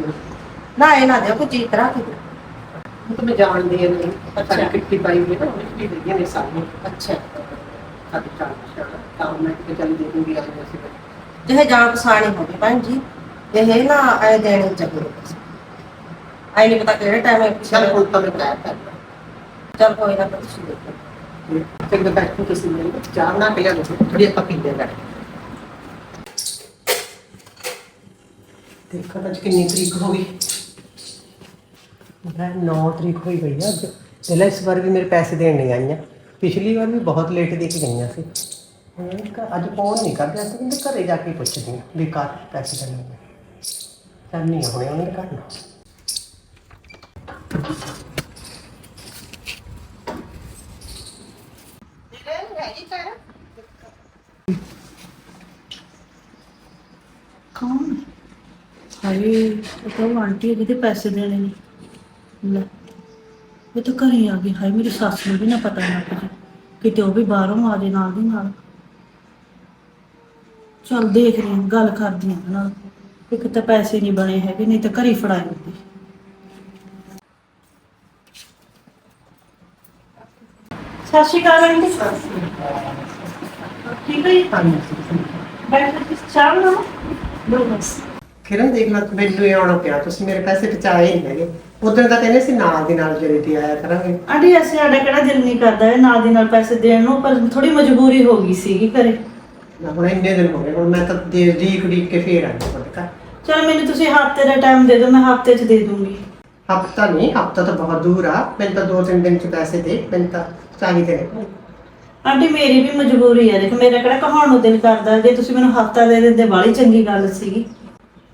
ਨਾ ਇਹ ਨਾ ਦੇ ਕੋਈ ਚੀਜ਼ ਤਰ੍ਹਾਂ ਦੀ ਉਹ ਤਾਂ ਜਾਣਦੀ ਹਾਂ ਨਹੀਂ। ਪਤਾ ਨਹੀਂ ਕਿੱਥੇ ਪਾਈ ਹੋਈ ਨਾ ਉਹ ਵੀ ਦੇ ਨੇ ਸਾਹਮਣੇ। ਅੱਛਾ। ਸਾਡੇ ਚਾਰ ਸ਼ਾਲਾ ਤਾਂ ਮੈਂ ਕਿ ਚੱਲ ਦੇ ਦੂੰਗੀ ਆ ਜੇ ਜਿਹੇ ਜਾਣ ਪਛਾਣੀ ਹੋਵੇ ਭੈਣ ਜੀ। ਇਹ ਨਾ ਆਏ ਦੇਣੇ ਚਾਹੀਦੇ ਆਈ ਨਹੀਂ ਪਤਾ ਕਿਹੜੇ ਟਾਈਮ ਚੱਲ ਕੋਈ ਤਾਂ ਮੈਂ ਕਹਿ ਤਾ। ਚੱਲ ਕੋਈ ਨਾ ਪੁੱਛ ਲਈ ਫਿਰ ਮੈਂ ਬੈਠੂ ਤੁਸੀਂ ਮੇਰੇ ਚਾਹ ਨਾ ਪਿਆ ਦੋ ਥੋੜੀ ਆਪਾਂ ਪੀਂਦੇ ਬੈਠ ਦੇਖੋ ਅੱਜ ਕਿੰਨੀ ਤਰੀਕ ਹੋ ਗਈ ਮੈਂ 9 ਤਰੀਕ ਹੋਈ ਗਈ ਆ ਅੱਜ ਪਹਿਲਾਂ ਇਸ ਵਾਰ ਵੀ ਮੇਰੇ ਪੈਸੇ ਦੇਣ ਨਹੀਂ ਆਈਆਂ ਪਿਛਲੀ ਵਾਰ ਵੀ ਬਹੁਤ ਲੇਟ ਦੇ ਕੇ ਗਈਆਂ ਸੀ ਹੁਣ ਇਹ ਘਰ- ਅੱਜ ਫੋਨ ਨਹੀਂ ਕਰਦੇ ਅਸੀਂ ਕਹਿੰਦੇ ਘਰੇ ਜਾ ਕੇ ਪੁੱਛਦੀ ਹਾਂ ਵੀ ਘਰ ਪੈਸੇ ਦੇਣੇ ਨੇ ਚੱਲ ਨਹੀਂ ਹੋਣੇ ਉਹਨਾਂ ਦੇ ਘਰ ਨਾ ਕੌਣ ਹਾਏ ਉਹ ਤਾਂ ਉਹ ਆਂਟੀ ਹੈ ਜਿਹਦੇ ਪੈਸੇ ਦੇਣੇ ਨੇ। ਲੈ ਇਹ ਤਾਂ ਘਰੇ ਆ ਗਈ। ਹਾਏ ਮੇਰੀ ਸੱਸ ਨੂੰ ਵੀ ਨਾ ਪਤਾ ਨਾ ਕੁਝ ਕਿਤੇ ਉਹ ਵੀ ਬਾਹਰੋਂ ਆ ਜੇ ਨਾਲ ਦੀ ਨਾਲ। ਚੱਲ ਦੇਖ ਰਹੀ ਹਾਂ ਗੱਲ ਕਰਦੀ ਹਾਂ ਨਾਲ। ਇੱਕ ਤਾਂ ਪੈਸੇ ਨਹੀਂ ਬਣੇ ਹੈਗੇ ਨਹੀਂ ਤਾਂ ਘਰੇ ਫੜਾਏ ਹੁੰਦੇ। ਸਤਿ ਸ਼੍ਰੀ ਅਕਾਲ ਆਂਟੀ। ਠੀਕ ਹੈ ਜੀ? ਬੈਠ ਕੇ ਚਾਹ ਦੋ ਬਸ। ਕਿਰਨ ਦੇਖ ਲਾ ਮੈਨੂੰ ਇਹ ਆਉਣਾ ਪਿਆ ਤੁਸੀਂ ਮੇਰੇ ਪੈਸੇ ਬਚਾਏ ਨਹੀਂ ਹੈਗੇ। ਉਦੋਂ ਤਾਂ ਕਹਿੰਦੇ ਸੀ ਨਾਲ ਦੀ ਨਾਲ ਜਿਹੜੇ ਤੇ ਆਇਆ ਕਰਾਂਗੇ। ਆਂਟੀ ਅਸੀਂ ਸਾਡਾ ਕਿਹੜਾ ਦਿਲ ਨਹੀਂ ਕਰਦਾ ਇਹ ਨਾਲ ਦੀ ਨਾਲ ਪੈਸੇ ਦੇਣ ਨੂੰ ਪਰ ਥੋੜੀ ਮਜਬੂਰੀ ਹੋ ਗਈ ਸੀਗੀ ਘਰੇ। ਨਾ ਹੁਣ ਇੰਨੇ ਦਿਨ ਹੋ ਗਏ ਹੁਣ ਮੈਂ ਤਾਂ ਦੇ ਡੀਕ ਡੀਕ ਕੇ ਫੇਰ ਆਇਆ ਤੁਹਾਡੇ ਘਰ। ਚਲ ਮੈਨੂੰ ਤੁਸੀਂ ਹਫ਼ਤੇ ਦਾ ਟਾਈਮ ਦੇ ਦਿਓ ਮੈਂ ਹਫ਼ਤੇ 'ਚ ਦੇ ਦੂੰਗੀ। ਹਫਤਾ ਨਹੀਂ ਹਫਤਾ ਤਾਂ ਬਹੁਤ ਦੂਰ ਆ। ਮੈਨੂੰ ਤਾਂ ਦੋ ਤਿੰਨ ਦਿਨ ਚ ਪੈਸੇ ਦੇ ਮੈਨੂੰ ਤਾਂ ਚਾਹੀਦੇ ਨੇ। ਆਂਟੀ ਮੇਰੀ ਵੀ ਮਜਬੂਰੀ ਹੈ ਦੇਖ ਮੇਰਾ ਕਿਹੜਾ ਕਹਾਉਣ ਨੂੰ ਦਿਲ ਕਰਦਾ ਜੇ ਤੁਸੀਂ ਮੈਨੂੰ ਹਫਤਾ ਦੇ ਦਿੰਦੇ ਬਾਲੀ ਚੰਗੀ ਗੱਲ ਸੀਗੀ।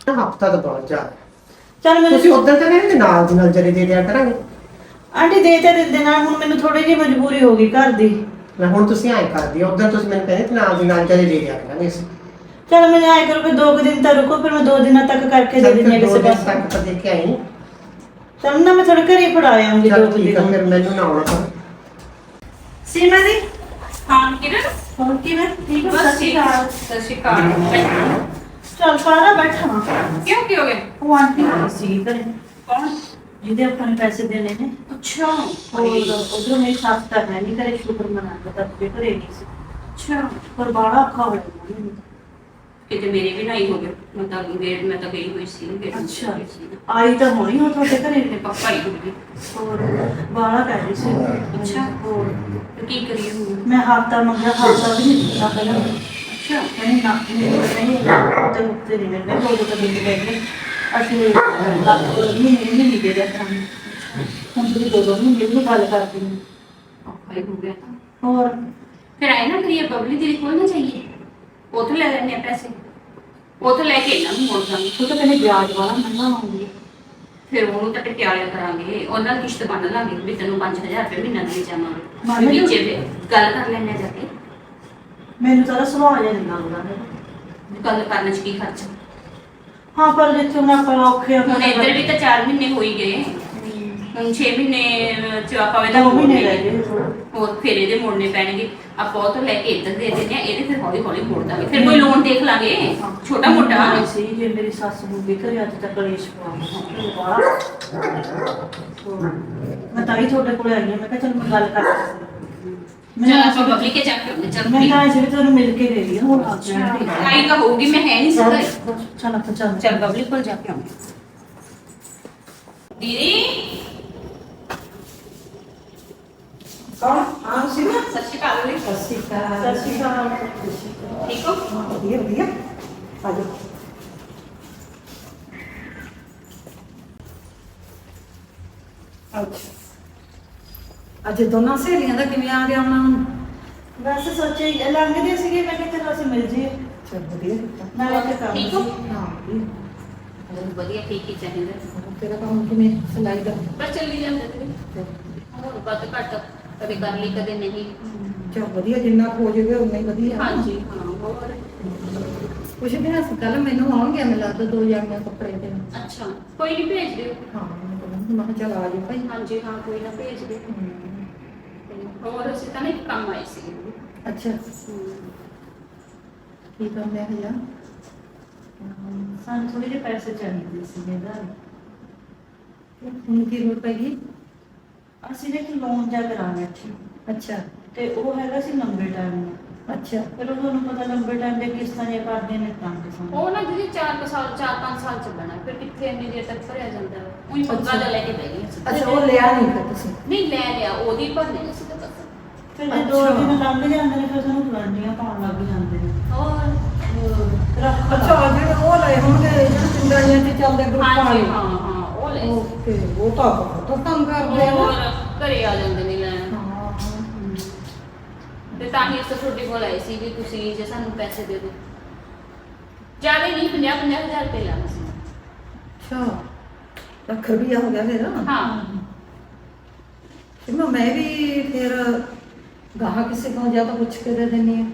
ਹਫਤਾ ਤਾਂ ਬਹੁਤ ਜ਼ਿਆਦਾ ਚਲ ਤੁਸੀਂ ਮੈਨੂੰ ਉਦੋਂ ਤਾਂ ਕਹਿੰਦੇ ਨਾਲ ਦੀ ਨਾਲ ਜਰੇ ਦੇ ਦਿਆ ਕਰਾਂਗੇ। ਆਂਟੀ ਦੇ ਤੇ ਦਿੰਦੇ ਨਾ ਹੁਣ ਮੈਨੂੰ ਥੋੜੀ ਜਿਹੀ ਮਜਬੂਰੀ ਹੋ ਗਈ ਘਰ ਦੀ। ਮੈਂ ਹੁਣ ਤੁਸੀਂ ਐਂ ਕਰਦੀ ਉਦੋਂ ਤੁਸੀਂ ਮੈਨੂੰ ਕਹਿੰਦੇ ਨਾਲ ਦੀ ਨਾਲ ਜਰੇ ਦੇ ਦਿਆ ਕਰਾਂਗੇ ਅਸੀਂ। ਚਲ ਮੈਨੂੰ ਆਏ ਕਰੋ ਕਿ ਦੋ ਕੁ ਦਿਨ ਤਾਂ ਰੁਕੋ ਫਿਰ ਮੈਂ ਦੋ ਦਿਨਾਂ ਤੱਕ ਕਰਕੇ ਦੇ ਚੱਲ ਦਿੰਦੀ ਹਾਂ ਕਿਸੇ ਪਾਸੇ। ਤੱਕ ਤਾਂ ਦੇ ਕੇ ਆਈ। ਚਲ ਨਾ ਮੈਂ ਤੁਹਾਡੇ ਘਰੇ ਫੜਾ ਆਉਂਗੀ ਦੋ ਚੱਲ ਕੁ ਠੀਕ ਆ ਦਿਨ। ਫਿਰ ਮੈਨੂੰ ਨਾ ਆਉਣਾ ਪਵੇ। ਸੀਮਾ ਦੀ ਹਾਂ ਕਿਰਨ? ਹੋਰ ਕਿਵੇਂ? ਠੀਕ ਹੋ? ਸਤਿ ਸ਼੍ਰੀ ਅਕਾਲ। ਚਲ ਪਾਰਾ ਬੈਠਾ ਕਿਉਂ ਕੀ ਹੋ ਗਿਆ ਉਹ ਆਂਟੀ ਆਈ ਸੀ ਘਰੇ ਕੌਣ ਜਿਹਦੇ ਆਪਾਂ ਨੇ ਪੈਸੇ ਦੇਣੇ ਨੇ ਅੱਛਾ ਔਰ ਉਧਰੋਂ ਮੇਰੀ ਸੱਸ ਤਾਂ ਹੈ ਨਹੀਂ ਘਰੇ ਸ਼ੁਕਰ ਮਨਾਉਂਦਾ ਤਾਂ ਤੇ ਘਰੇ ਨਹੀਂ ਸੀ ਅੱਛਾ ਪਰ ਬਾੜਾ ਔਖਾ ਹੋ ਗਿਆ ਮੈਨੂੰ। ਕਿਤੇ ਮੇਰੇ ਵੀ ਨਹੀਂ ਹੋ ਗਿਆ ਮੈਂ ਤਾਂ ਗੇਟ ਮੈਂ ਤਾਂ ਗਈ ਹੋਈ ਸੀ ਗੇਟ ਅੱਛਾ ਆਈ ਤਾਂ ਹੋਣੀ ਉਹ ਤੁਹਾਡੇ ਘਰੇ ਤੇ ਪੱਕਾ ਹੀ ਹੋ ਗਈ ਹੋਰ ਬਾੜਾ ਕਹਿ ਰਹੀ ਸੀ ਅੱਛਾ। ਹੋਰ ਤੇ ਕੀ ਕਰੀਏ ਹੁਣ ਮੈਂ ਹਫਤਾ ਮੰਗਿਆ ਹਫਤਾ ਵੀ ਨਹੀਂ ਦਿੱਤਾ ਪਹਿਲਾਂ ਅੱਛਾ ਕਹਿੰਦੀ ਨਾ ਨਹੀਂ ਤੇ ਮੁਕਤੇ ਨਹੀਂ ਮਿਲਨੇ ਦੋ ਦੋ ਤਾਂ ਬਿੰਦ ਕਹਿੰਦੇ ਅਸੀਂ ਲੱਖ ਮਹੀਨੇ ਨਹੀਂ ਦੇ ਦਿਆ ਕਰਾਂਗੇ ਹੁਣ ਤੁਸੀਂ ਦੋ ਦੋ ਮਹੀਨੇ ਵੀ ਗੱਲ ਕਰਦੀ ਨੇ ਔਖਾ ਹੀ ਹੋ ਗਿਆ ਤਾਂ। ਹੋਰ? ਫਿਰ ਆਏ ਨਾ ਕਰੀਏ ਬਬਲੀ ਦੀਦੀ ਕੋਲ ਨਾ ਚਾਹੀਏ ਉਥੋਂ ਲੈ ਲੈਣੇ ਆ ਪੈਸੇ। ਉਥੋਂ ਲੈ ਕੇ ਇਹਨਾਂ ਨੂੰ ਮੋੜ ਦਾਂਗੇ ਉਹ ਤਾਂ ਕਹਿੰਦੇ ਵਿਆਜ ਵਾਲਾ ਮੰਨਾ ਮੰਗੀ ਫਿਰ ਉਹਨੂੰ ਤਾਂ ਟਕਿਆਲਿਆ ਕਰਾਂਗੇ। ਉਹਨਾਂ ਕਿਸ਼ਤ ਬੰਨ ਲਾਂਗੇ ਵੀ ਤੈਨੂੰ 5000 ਰੁਪਏ ਮਹੀਨਾ ਦੇ ਜਾਵਾਂਗੇ। ਵਿੱਚੇ ਗੱਲ ਕਰ ਲੈਣੇ ਜਾ ਕੇ। ਮੈਨੂੰ ਤਾਂ ਸੁਭਾਅ ਜਿਹਾ ਹੈਗਾ। ਵੀ ਗੱਲ ਕਰਨ ਚ ਕੀ ਖਰਚਾ? ਹਾਂ ਪਰ ਜਿੱਥੇ ਹੁਣ ਆਪਾਂ ਔਖੇ ਹੁਣ ਇੱਧਰ ਵੀ ਤਾਂ 4 ਮਹੀਨੇ ਹੋ ਹੀ। ਗਏ ਹੁਣ 6 ਮਹੀਨੇ ਚ ਆਪਾਂ ਇਹਦਾ ਦੋ ਮਹੀਨੇ ਰਹਿ ਗਏ ਹੋਰ। ਫਿਰ ਇਹਦੇ ਮੋੜਨੇ ਪੈਣਗੇ। ਆਪਾਂ ਉਹ ਤੋਂ ਲੈ ਕੇ ਇੱਧਰ ਦੇ ਦਿੰਦੇ ਆ ਇਹਦੇ ਫਿਰ ਹੌਲੀ ਹੌਲੀ ਮੋੜ ਦਾਂਗੇ। ਫਿਰ ਕੋਈ ਲੋਨ ਦੇਖ ਲਾਂਗੇ ਛੋਟਾ ਮੋਟਾ। ਸੀ ਜੇ ਮੇਰੀ ਸੱਸ ਨੂੰ ਵੀ ਘਰੇ ਅੱਜ ਤੱਕ ਕਲੇਸ਼ ਪਵਾ ਮੈਂ ਤਾਂ ਹੀ ਤੁਹਾਡੇ ਕੋਲ ਆਈ ਹਾਂ ਮੈਂ ਕਿਹਾ ਚਲ ਮੈਂ ਗੱਲ ਕਰ ਚਲ ਆਪਾਂ ਬਬਲੀ ਕੇ ਜਾ ਕੇ ਆਉਂਦੇ ਚੱਲ ਮੈਂ ਤਾਂ ਐਸੇ ਵੀ ਤੁਹਾਨੂੰ ਮਿਲ ਕੇ ਦੇ ਰਹੀ ਹਾਂ ਹੁਣ ਆਈ ਤਾਂ ਹੋਊਗੀ ਮੈਂ ਹੈ ਨਹੀਂ ਸੀ ਘਰੇ। ਚਲ ਆਪਾਂ ਚੱਲ ਚੱਲ ਬਬਲੀ ਕੋਲ ਜਾ ਕੇ ਆਉਂਦੇ ਦੀਦੀ ਕੌਣ ਹਾਂ ਸੀਮਾ ਸਤਿ ਸ਼੍ਰੀ ਅਕਾਲ ਜੀ। ਸਤਿ ਸ਼੍ਰੀ ਅਕਾਲ ਸਤਿ ਸ਼੍ਰੀ ਅਕਾਲ ਠੀਕ ਹੋ ਹਾਂ, ਵਧੀਆ ਵਧੀਆ ਆ ਜਾਓ ਅੱਛਾ ਅੱਜ ਦੋਨਾਂ ਸਹੇਲੀਆਂ ਦਾ ਕਿਵੇਂ ਆ ਗਿਆ ਉਹਨਾਂ ਨੂੰ? ਬਸ ਸੋਚੇ ਹੀ ਲੰਘਦੇ ਸੀਗੇ ਮੈਂ ਕਿਹਾ ਚਲੋ ਅਸੀਂ ਮਿਲ ਜੀਏ ਚੱਲ ਵਧੀਆ ਕੀਤਾ। ਨਾਲੇ ਤੇ ਕੰਮ ਠੀਕ ਹੋ? ਸੀ। ਹਾਂ ਵਧੀਆ। ਬਹੁਤ ਵਧੀਆ ਠੀਕ ਹੀ ਚਾਹੀਦਾ। ਹੋਰ ਤੇਰਾ ਕੰਮ ਕਿਵੇਂ ਸਿਲਾਈ ਦਾ? ਬਸ ਚੱਲੀ ਜਾਂਦੇ ਤੇ ਹੋਰ ਵੱਧ ਘੱਟ ਕਦੇ ਕਰ ਲਈ ਕਦੇ ਨਹੀਂ। ਚੱਲ ਵਧੀਆ ਜਿੰਨਾ ਕੁ ਹੋ ਜਾਵੇ ਉਨਾ ਹੀ ਵਧੀਆ ਹਾਂਜੀ ਹਾਂ ਹੋਰ? ਕੁਛ ਵੀ ਨਾ ਕੱਲ ਮੈਨੂੰ ਆਉਣਗੇ ਮੈਨੂੰ ਲੱਗਦਾ ਦੋ ਜਾਣੀਆਂ ਕੱਪੜੇ ਦੇ। ਅੱਛਾ ਕੋਈ ਨਹੀਂ ਭੇਜ ਦਿਓ। ਹਾਂ ਮੈਂ ਕਿਹਾ ਚੱਲ ਆ ਜਾਓ ਭਾਈ। ਹਾਂਜੀ ਹਾਂ ਕੋਈ ਨਾ ਭੇਜ ਦਿਓ। ਹਮ, ਹੋਰ ਅਸੀਂ ਤਾਂ ਨਹੀਂ ਕੰਮ ਆਏ ਸੀ। ਅੱਛਾ। ਕੀ ਕੰਮ ਹੈ ਹਜਾ? ਸਾਨੂੰ ਥੋੜੇ ਜਿਹੇ ਪੈਸੇ ਚਾਹੀਦੇ ਸੀਗੇ ਘਰ ਹੁਣ ਕੀ ਲੋੜ ਪੈ ਗਈ? ਅਸੀਂ ਨੇ ਕਿ ਲੋਨ ਜਾ ਕਰਾਉਣਾ ਸੀ। ਅੱਛਾ। ਤੇ ਉਹ ਹੈਗਾ ਸੀ ਲੰਬੇ ਟਾਈਮ ਦਾ। ਅੱਛਾ। ਫਿਰ ਉਹ ਤੁਹਾਨੂੰ ਪਤਾ ਲੰਬੇ ਟਾਈਮ ਦੇ ਕਿਸ਼ਤਾਂ ਜੇ ਕਰਦੇ ਨੇ ਤਾਂ ਉਹ ਨਾ ਜਿਹਦੀ 4 ਸਾਲ 4-5 ਸਾਲ ਚੱਲਣਾ। ਫਿਰ ਕਿੱਥੇ ਇੰਨੀ ਦੇਰ ਤੱਕ ਭਰਿਆ ਜਾਂਦਾ? ਉਹੀ ਪੱਗਾ ਲੈ ਕੇ ਅਸੀਂ। ਅੱਛਾ ਉਹ ਲਿਆ ਨਹੀਂ ਫਿਰ ਤੁਸੀਂ? ਨਹੀਂ ਲੈ ਲਿਆ ਉਹਦੀ ਭਰਨੀ ਸੀ। ਫਿਰ ਜੇ ਦੋ ਦਿਨ ਲੰਘ ਜਾਂਦੇ ਨੇ ਫਿਰ ਸਾਨੂੰ ਗਰੰਟੀਆਂ ਪਾਉਣ ਲੱਗ ਜਾਂਦੇ ਨੇ। ਹੋਰ? ਰੱਖ ਅੱਛਾ ਜਿਹੜੇ ਉਹ ਲਏ ਹੋਣਗੇ ਜਿਹੜੇ ਪਿੰਡਾਂ ਚ ਚੱਲਦੇ ਗਰੁੱਪਾਂ ਹਾਂਜੀ ਵਾਲੇ? ਹਾਂ ਹਾਂ ਉਹ ਲੈ ਓਕੇ ਉਹ ਤਾਂ ਬਹੁਤ ਤੰਗ ਕਰਦੇ ਆ ਹੋਰ ਨਾ ਘਰੇ ਆ ਜਾਂਦੇ ਨੇ ਲੈਣ। ਹਾਂ ਤੇ ਤਾਂ ਹੀ ਅਸੀਂ ਤੁਹਾਡੇ ਕੋਲ ਆਏ ਸੀ ਵੀ ਤੁਸੀਂ ਜੇ ਸਾਨੂੰ ਪੈਸੇ ਦੇ ਦਿਓ। ਜ਼ਿਆਦਾ ਹੀ ਨਹੀਂ 50 ਹਜ਼ਾਰ ਰੁਪਏ ਲੈਣਾ ਸੀ। ਅੱਛਾ ਲੱਖ ਰੁਪਈਆ ਹੋ ਗਿਆ ਫਿਰ ਹਾਂ। ਤੇ ਮੈਂ ਮੈਂ ਵੀ ਫਿਰ ਗਾਹਾਂ ਕਿਸੇ ਕੋਲ ਜਾਂ ਤਾਂ ਪੁੱਛ ਕੇ ਦੇ ਦਿੰਨੀ ਆ।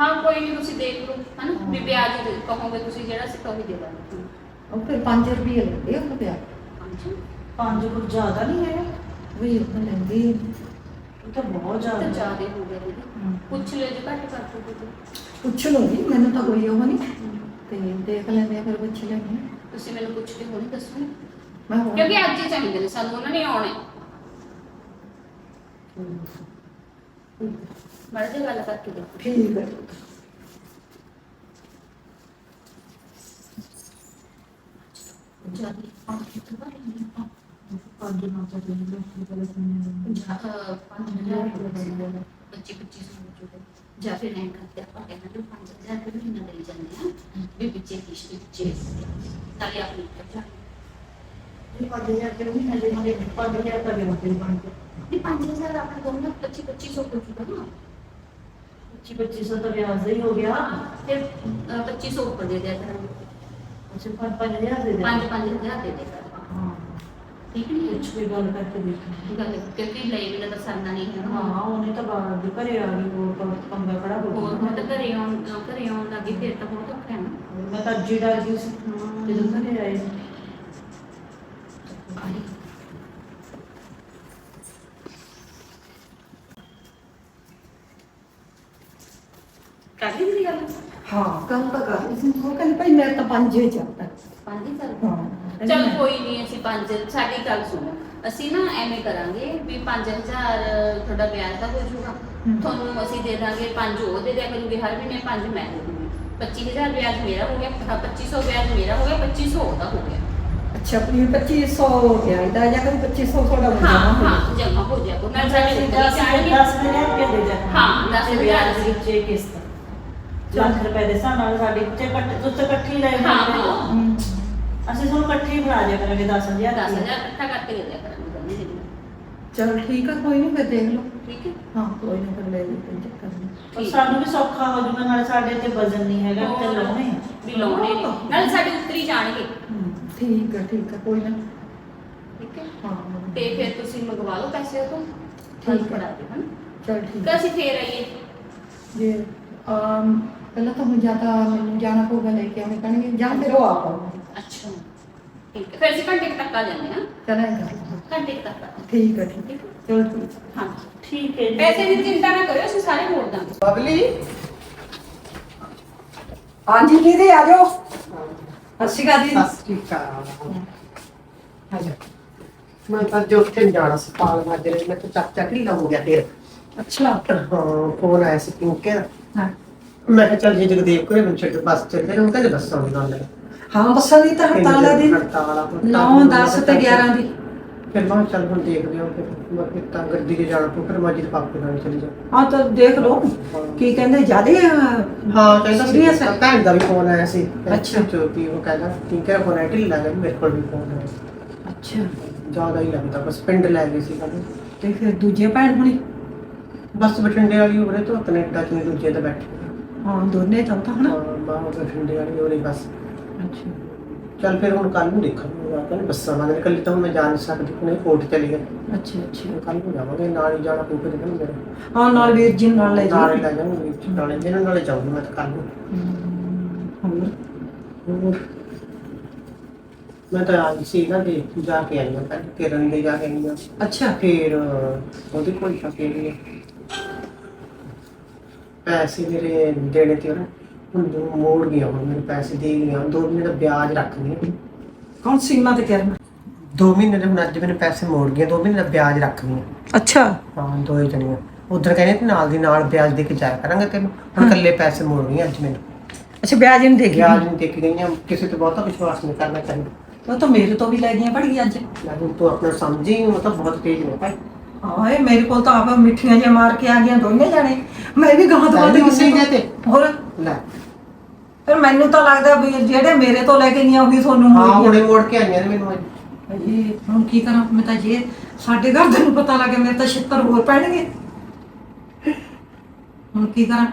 ਹਾਂ ਕੋਈ ਨਹੀਂ ਤੁਸੀਂ ਦੇਖ ਲਓ ਹਨਾ? ਵੀ ਵਿਆਜ ਦੇ- ਕਹੋਗੇ ਤੁਸੀਂ ਜਿਹੜਾ ਸੀ ਤਾਂ ਉਹੀ ਦੇ ਦਾਂਗੇ। ਉਹ ਫਿਰ 5 ਰੁਪਏ ਲੈਂਦੇ ਆ ਉਹ ਪਿਆ ਹਾਂਜੀ। ਪੰਜ ਕੁਝ ਜ਼ਿਆਦਾ ਨਹੀਂ ਹੈ ਵੀ ਉਹ ਤਾਂ ਲੈਂਦੀ ਉਹ ਤਾਂ ਬਹੁਤ ਤਾਂ ਜ਼ਿਆਦਾ। ਜ਼ਿਆਦਾ ਹੋ ਗਿਆ ਦੀਦੀ। ਹਮ। ਪੁੱਛ ਲਿਓ ਜੇ ਘੱਟ ਕਰ ਦੋ ਤੁਸੀਂ। ਪੁੱਛ ਲਓ ਜੀ ਮੈਨੂੰ ਤਾਂ ਕੋਈ ਉਹ ਨਹੀਂ ਤੇ ਦੇਖ ਲੈਂਦੇ ਆ ਫਿਰ ਪੁੱਛ ਲੈਂਦੇ ਆ। ਤੁਸੀਂ ਮੈਨੂੰ ਪੁੱਛ ਕੇ ਹੁਣੇ ਦੱਸੋ। ਮੈਂ ਹੋਰ ਕਿਉਂਕਿ ਅੱਜ ਹੀ ਚਾਹੀਦੇ ਨੇ ਸਾਨੂੰ ਉਹਨਾਂ ਨੇ ਆਉਣੇ। ਮੜ ਜਾ ਗੱਲ ਕਰਕੇ ਦੇਖੋ ਠੀਕ ਹੈ ਜ਼ਿਆਦਾ ਪੰਜ ਨਾ ਚੱਲੇ ਲੋਕੀ ਪਹਿਲੇ ਸੁਣਿਆ ਪੰਜ ਹਜ਼ਾਰ ਪੱਚੀ ਪੱਚੀ ਸੌ ਹੋ ਚੁੱਕੇ ਜਾਂ ਫਿਰ ਐਂ ਕਰਦੇ ਆਪਾਂ ਕਹਿੰਦੇ ਨੇ 5000 ਰੁਪਏ ਮਹੀਨਾ ਦੇਈ ਜਾਂਦੇ ਆ ਵੀ ਵਿੱਚੇ ਕਿਸ਼ਤ ਵਿੱਚੇ ਨਾਲੇ ਆਪਣੀ ਖਰਚਾ ਇਹ ਪੰਜ ਹਜ਼ਾਰ ਕਿਉਂ ਨਹੀਂ ਹਜੇ ਹਜੇ ਪੰਜ ਹਜ਼ਾਰ ਤਾਂ ਦੇ ਦਿੱਤੇ ਬਣ ਕੇ ਨਹੀਂ 5000 ਆਪਣੇ ਦੋਨੋਂ 25 2500 ਹੋ ਚੁੱਕਾ ਨਾ। 25 2500 ਤਾਂ ਵਿਆਜ ਦਾ ਹੀ ਹੋ ਗਿਆ। ਫਿਰ ਅਹ, 2500 ਉੱਪਰ ਦੇ ਦਿਆ ਕਰਾਂਗੇ ਅੱਛਾ ਪੰਜ ਪੰਜ ਹਜ਼ਾਰ ਦੇ ਦੇ 5 5000 ਦੇ ਦੇ ਹਾਂ। ਠੀਕ ਨਹੀਂ ਕੁਛ ਵੀ ਗੱਲ ਕਰਕੇ ਦੇਖ। ਗੱਲ ਕਿਉਂਕਿ ਲਈ ਬਿਨਾਂ ਤਾਂ ਸਰਨਾ ਨਹੀਂ ਹੈ ਨਾ। ਹਾਂ ਉਹਨੇ ਤਾਂ ਬਾਹਰ ਦੇ ਘਰੇ ਆ ਗਈ ਉਹ ਤਾਂ ਪੰਗਾ ਖੜਾ ਹੋ ਹੋਰ ਗਿਆ ਹੁਣ ਤਾਂ ਘਰੇ ਆਉਣ ਘਰੇ ਆਉਣ ਲੱਗੀ ਫਿਰ ਤਾਂ ਬਹੁਤ ਔਖਾ ਹੈ ਨਾ। ਮੈਂ ਤਾਂ ਅੱਜੀ ਡਰ ਗਈ ਸੀ। ਜਦੋਂ ਘਰੇ ਆਏ। ਕਰ ਲਈ ਮੇਰੀ ਗੱਲ? ਹਾਂ ਕੰਮ ਤਾਂ ਕਰ ਰਹੀ ਸੀ। ਉਹ ਕਹਿੰਦੀ ਭਾਈ ਮੇਰੇ ਤਾਂ ਪੰਜ ਹੀ ਚੱਲਦਾ। ਪੰਜ ਹੀ ਚੱਲ ਹਾਂ। ਚਲ ਕੋਈ ਨਹੀਂ ਅਸੀਂ ਪੰਜ ਸਾਡੀ ਗੱਲ ਸੁਣੋ। ਅਸੀਂ ਨਾ ਐਵੇਂ ਕਰਾਂਗੇ ਵੀ 5000 ਤੁਹਾਡਾ ਵਿਆਜ ਦਾ ਹੋ ਜਾਊਗਾ। ਤੁਹਾਨੂੰ ਅਸੀਂ ਦੇ ਦਾਂਗੇ ਪੰਜ ਉਹ ਦੇ ਦਿਆ ਕਰੂਗੇ। ਹਰ ਮਹੀਨੇ ਪੰਜ ਮੈਂ ਦੇ ਦੂੰਗੀ। 25000 ਵਿਆਜ ਮੇਰਾ ਹੋ ਗਿਆ। ਅਹ 2500 ਵਿਆਜ ਮੇਰਾ ਹੋ ਗਿਆ। 2500 ਉਹਦਾ ਹੋ ਗਿਆ। ਅੱਛਾ ਵੀ 2500 ਗਿਆ। ਇਹਦਾ ਜਾਂ ਕਿ 2500 ਤੁਹਾਡਾ ਹੋ ਹਾਂ ਹਾਂ ਜਮਾ ਹੋ ਕੋ ਨਾਲ ਸਾਡੇ ਉੱਤੇ ਜਾਣਗੇ 10000 ਰੁਪਏ ਦੇ ਜਾ ਹਾਂ, ਦਸ ਹਜ਼ਾਰ ਵਿਆਜ ਦੇ ਵਿੱਚ ਇਹ ਕਿਸ਼ਤ ਲੱਖ ਰੁਪਏ ਦੇ ਹਿਸਾਬ ਨਾਲ ਸਾਡੀ ਤੇ ਕੱਟ ਤੁਸੀਂ ਇਕੱਠੀ ਲੈ ਹਾਂ ਹੋ। ਅਸੀਂ ਤੁਹਾਨੂੰ ਇਕੱਠੀ ਹੀ ਬਣਾ ਦਿਆ ਕਰਾਂਗੇ 10000 10000 ਇਕੱਠਾ ਕਰਕੇ ਦੇ ਦਿਆ ਕਰਾਂਗੇ ਦੋਨੇ ਜਣੇ। ਚਲ ਠੀਕ ਆ ਕੋਈ ਨਹੀਂ ਫਿਰ ਦੇਖ ਲਓ। ਠੀਕ ਹੈ। ਹਾਂ ਕੋਈ ਨਾ ਫਿਰ ਲੈ ਲਈ ਕੋਈ ਚੱਕਰ ਨਹੀਂ ਔਰ ਠੀਕ। ਸਾਨੂੰ ਵੀ ਸੌਖਾ ਹੋ ਜੂਗਾ ਨਾਲ ਸਾਡੇ ਤੇ ਵਜ਼ਨ ਨਹੀਂ ਹੈਗਾ ਤੇ ਲਾਉਣੇ। ਵੀ ਲਾਉਣੇ ਨੇ। ਨਾਲ ਸਾਡੇ ਉੱਤਰੀ ਜਾਣਗੇ। ਹਮ, ਠੀਕ ਆ ਠੀਕ ਆ ਕੋਈ ਨਾ। ਠੀਕ ਹੈ। ਹਾਂ ਤੇ ਫਿਰ ਤੁਸੀਂ ਮੰਗਵਾ ਲਓ ਪੈਸੇ ਉਹ ਤੋਂ ਠੀਕ ਠੀਕ ਹੈ। ਬਣਾ ਦਿਓ ਹਨ। ਚਲ ਠੀਕ ਤਾਂ ਅਸੀਂ ਫੇਰ ਆਈਏ। ਜੇ ਅਮ ਪਹਿਲਾਂ ਤਾਂ ਹੁਣ ਜ਼ਿਆਦਾ ਮੈਨੂੰ ਜਾਣਾ ਪਊਗਾ ਲੈ ਕੇ ਆਉਣੇ ਪੈਣਗੇ ਜਾਂ ਫਿਰ ਉਹ ਆਪ ਆਉਣਗੇ ਅੱਛਾ। ਠੀਕ ਹੈ ਫਿਰ ਅਸੀਂ ਘੰਟੇ ਕੁ ਤੱਕ ਆ ਜਾਂਦੇ ਹਾਂ। ਚਲਾਂਗਾ ਘੰਟੇ ਕੁ ਤੱਕ ਆ। ਜਾਂਦੇ ਠੀਕ ਆ ਠੀਕ ਹੈ। ਚਲ ਠੀਕ ਹਾਂ। ਠੀਕ ਹੈ ਜੀ। ਪੈਸੇ ਦੀ ਚਿੰਤਾ ਨਾ ਕਰਿਓ ਅਸੀਂ ਸਾਰੇ ਮੋੜ ਦਾਂਗੇ। ਬਬਲੀ। ਹਾਂਜੀ ਦੀਦੀ ਆ ਜਾਓ। ਸਤਿ ਸ਼੍ਰੀ ਅਕਾਲ ਦੀਦੀ ਸਤਿ ਸ਼੍ਰੀ ਅਕਾਲ। ਆ ਜਾ ਮੈਂ ਤਾਂ ਜੋਥੇ ਨੂੰ ਜਾਣਾ ਸੀ ਪਾਲ ਮਾਜਰੇ। ਮੈਂ ਤਾਂ ਚੱਕ ਚੱਕ ਹੀ ਗਿਆ ਫਿਰ। ਅੱਛਾ। ਹਾਂ ਫੋਨ ਆਇਆ ਸੀ ਪਿੰਕੇ ਦਾ ਹਾਂ। ਮੈਂ ਕਿਹਾ ਚੱਲ ਜੇ ਜਗਦੇਵ ਕੋਲੇ ਮੈਨੂੰ ਛੱਡ ਬੱਸ ਚੱਲਦੇ ਨੇ ਉਹ ਕਹਿੰਦੇ ਬੱਸ ਨਾਲ ਹਾਂ ਬੱਸਾਂ ਦੀ ਤਾਂ ਹੜਤਾਲ ਹੈ ਦੀ 9 10 ਤੇ 11 ਦੀ। ਫਿਰ ਮੈਂ ਕਿਹਾ ਚੱਲ ਹੁਣ ਦੇਖਦੇ ਹਾਂ ਫਿਰ ਮੈਂ ਤਾਂ ਗੱਡੀ 'ਤੇ ਜਾਣਾ ਪਊ ਫਿਰ ਮਾਜੀ ਦੇ ਪਾਪੇ ਨਾਲ ਚਲੀ ਜਾ ਹਾਂ ਤਾਂ ਦੇਖ ਲਓ। ਕੀ ਕਹਿੰਦੇ ਜਿਆਦੇ ਹਾਂ ਕਹਿੰਦਾ ਸੀ Serious ਹੈ? ਭੈਣ ਦਾ ਵੀ ਫੋਨ ਆਇਆ ਸੀ। ਅੱਛਾ। ਚੋਤੀ ਉਹ ਕਹਿੰਦਾ ਠੀਕ ਹੈ ਫੋਨ ਆਇਆ ਢਿੱਲਾ ਗਿਆ ਮੇਰੇ ਕੋਲ ਵੀ ਫੋਨ ਆਇਆ। ਅੱਛਾ। ਜ਼ਿਆਦਾ ਹੀ ਲੱਗਦਾ ਬਸ ਪਿੰਡ ਲੈ ਗਏ ਸੀ ਕਹਿੰਦੇ। ਤੇ ਫਿਰ ਦੂਜੇ ਭੈਣ ਹੁਣੀ? ਬਸ ਬਠਿੰਡੇ ਵਾਲੀ ਉਰੇ ਤੋਂ ਕੈਨੇਡਾ ਚ ਦੂਜੇ ਤੇ ਬੈਠੇ। ਹਾਂ ਦੋਨੇ ਤਾਂ ਤਾਂ ਹਨਾ। ਮਾਂ ਉਹ ਬਠਿੰਡੇ ਵਾਲੀ ਉਰੇ ਬਸ। ਅੱਛਾ। ਚੱਲ ਫਿਰ ਹੁਣ ਕੱਲ ਨੂੰ ਦੇਖਾਂਗੇ ਮੈਂ ਕਹਿੰਦਾ ਬੱਸਾਂ ਨਾਲ ਕੱਲੀ ਤਾਂ ਹੁਣ ਮੈਂ ਜਾ ਨਹੀਂ ਸਕਦੀ ਇਹ ਕੋਰਟ ਚਲੀ ਗਏ ਅੱਛਾ ਅੱਛਾ। ਕੱਲ ਨੂੰ ਜਾਵਾਂਗੇ ਨਾਲ ਹੀ ਜਾਣਾ ਪਊ ਫਿਰ ਕਹਿੰਦਾ ਮੇਰਾ। ਹਾਂ ਨਾਲ ਵੀਰ ਜੀ ਨੂੰ ਨਾਲ ਲੈ ਨਾਲ ਹੀ ਜਾਓ ਲੈ ਜਾਵਾਂਗੇ ਨਾਲੇ ਜਿਹਨਾਂ ਨਾਲੇ ਜਾਊਂਗਾ ਮੈਂ ਤਾਂ ਕੱਲ ਨੂੰ। ਹੋਰ? ਹੋਰ। ਮੈਂ ਤਾਂ ਆਈ ਸੀ ਨਾ ਦੇ ਜਾ ਕੇ ਆਈ ਹਾਂ ਪਹਿਲੇ ਕਿਰਨ ਦੇ ਜਾ ਕੇ ਆਈ ਹਾਂ। ਅੱਛਾ। ਫਿਰ ਉਹਦੇ ਕੋਲ ਜਾ ਕੇ ਆਈ ਹਾਂ। ਪੈਸੇ ਮੇਰੇ ਦੇਣੇ ਤੇ ਹੁਣ ਜੋ ਮੋੜ ਗਿਆ ਹੁਣ ਮੇਰੇ ਪੈਸੇ ਦੇ ਗਿਆ ਦੋ ਮਹੀਨੇ ਦਾ ਵਿਆਜ ਰੱਖ ਗਈ ਕੌਣ ਸੀਮਾ ਤੇ ਕਰਨਾ ਦੋ ਮਹੀਨੇ ਦੇ ਹੁਣ ਅੱਜ ਮੈਨੂੰ ਪੈਸੇ ਮੋੜ ਗਏ ਦੋ ਮਹੀਨੇ ਦਾ ਵਿਆਜ ਰੱਖ ਗਈ ਅੱਛਾ। ਹਾਂ ਦੋਏ ਜਣੀਆਂ। ਉਧਰ ਕਹਿੰਦੇ ਤੇ ਨਾਲ ਦੀ ਨਾਲ ਵਿਆਜ ਦੇ ਕੇ ਜਾਇਆ ਕਰਾਂਗੇ ਤੈਨੂੰ। ਹੁਣ ਇਕੱਲੇ ਪੈਸੇ ਮੋੜ ਗਈ ਅੱਜ ਮੈਨੂੰ। ਅੱਛਾ ਵਿਆਜ ਨਹੀਂ ਦੇ ਵਿਆਜ ਨਹੀਂ ਦੇ ਕੇ ਗਈਆਂ ਕਿਸੇ ਤੇ ਬਹੁਤਾ ਵਿਸ਼ਵਾਸ ਨਹੀਂ ਕਰਨਾ ਚਾਹੀਦਾ। ਉਹ ਤਾਂ ਮੇਰੇ ਤੋਂ ਵੀ ਲੈ ਗਈਆਂ ਪੜ ਗਈ ਅੱਜ। ਮੈਂ ਹੁਣ ਤੂੰ ਆਪਣਾ ਸਮਝੀ ਮਤਲਬ ਬਹੁਤ ਤੇਜ਼ ਹੋ ਭਾਈ। ਹਾਂ ਇਹ ਮੇਰੇ ਕੋਲ ਤਾਂ ਆਪ ਮਿੱਠੀਆਂ ਜਿਹਾ ਮਾਰ ਕੇ ਆ ਗਈਆਂ ਦੋਨੇ ਜਾਣੇ। ਮੈਂ ਵੀ ਗਾਂ ਤੋਂ ਲੈ ਵੀ ਕਿਸੇ ਨੇ ਤੇ ਹੋਰ? ਲੈ। ਫਿਰ ਮੈਨੂੰ ਤਾਂ ਲੱਗਦਾ ਵੀ ਜਿਹੜੇ ਮੇਰੇ ਤੋਂ ਲੈ ਕੇ ਗਈਆਂ ਉਹੀ ਤੁਹਾਨੂੰ ਹਾਂ ਹੋਈ ਹੁਣੇ ਮੋੜ ਕੇ ਆਈਆਂ ਨੇ ਮੈਨੂੰ ਅੱਜ ਇਹ ਹੁਣ ਕੀ ਕਰਾਂ? ਮੈਂ ਤਾਂ ਜੇ ਸਾਡੇ ਘਰ ਦੇ ਨੂੰ ਪਤਾ ਲੱਗੇ ਮੇਰੇ ਤਾਂ ਛਿੱਤਰ ਹੋਰ ਪੈਣਗੇ। ਹੁਣ ਕੀ ਕਰਾਂ?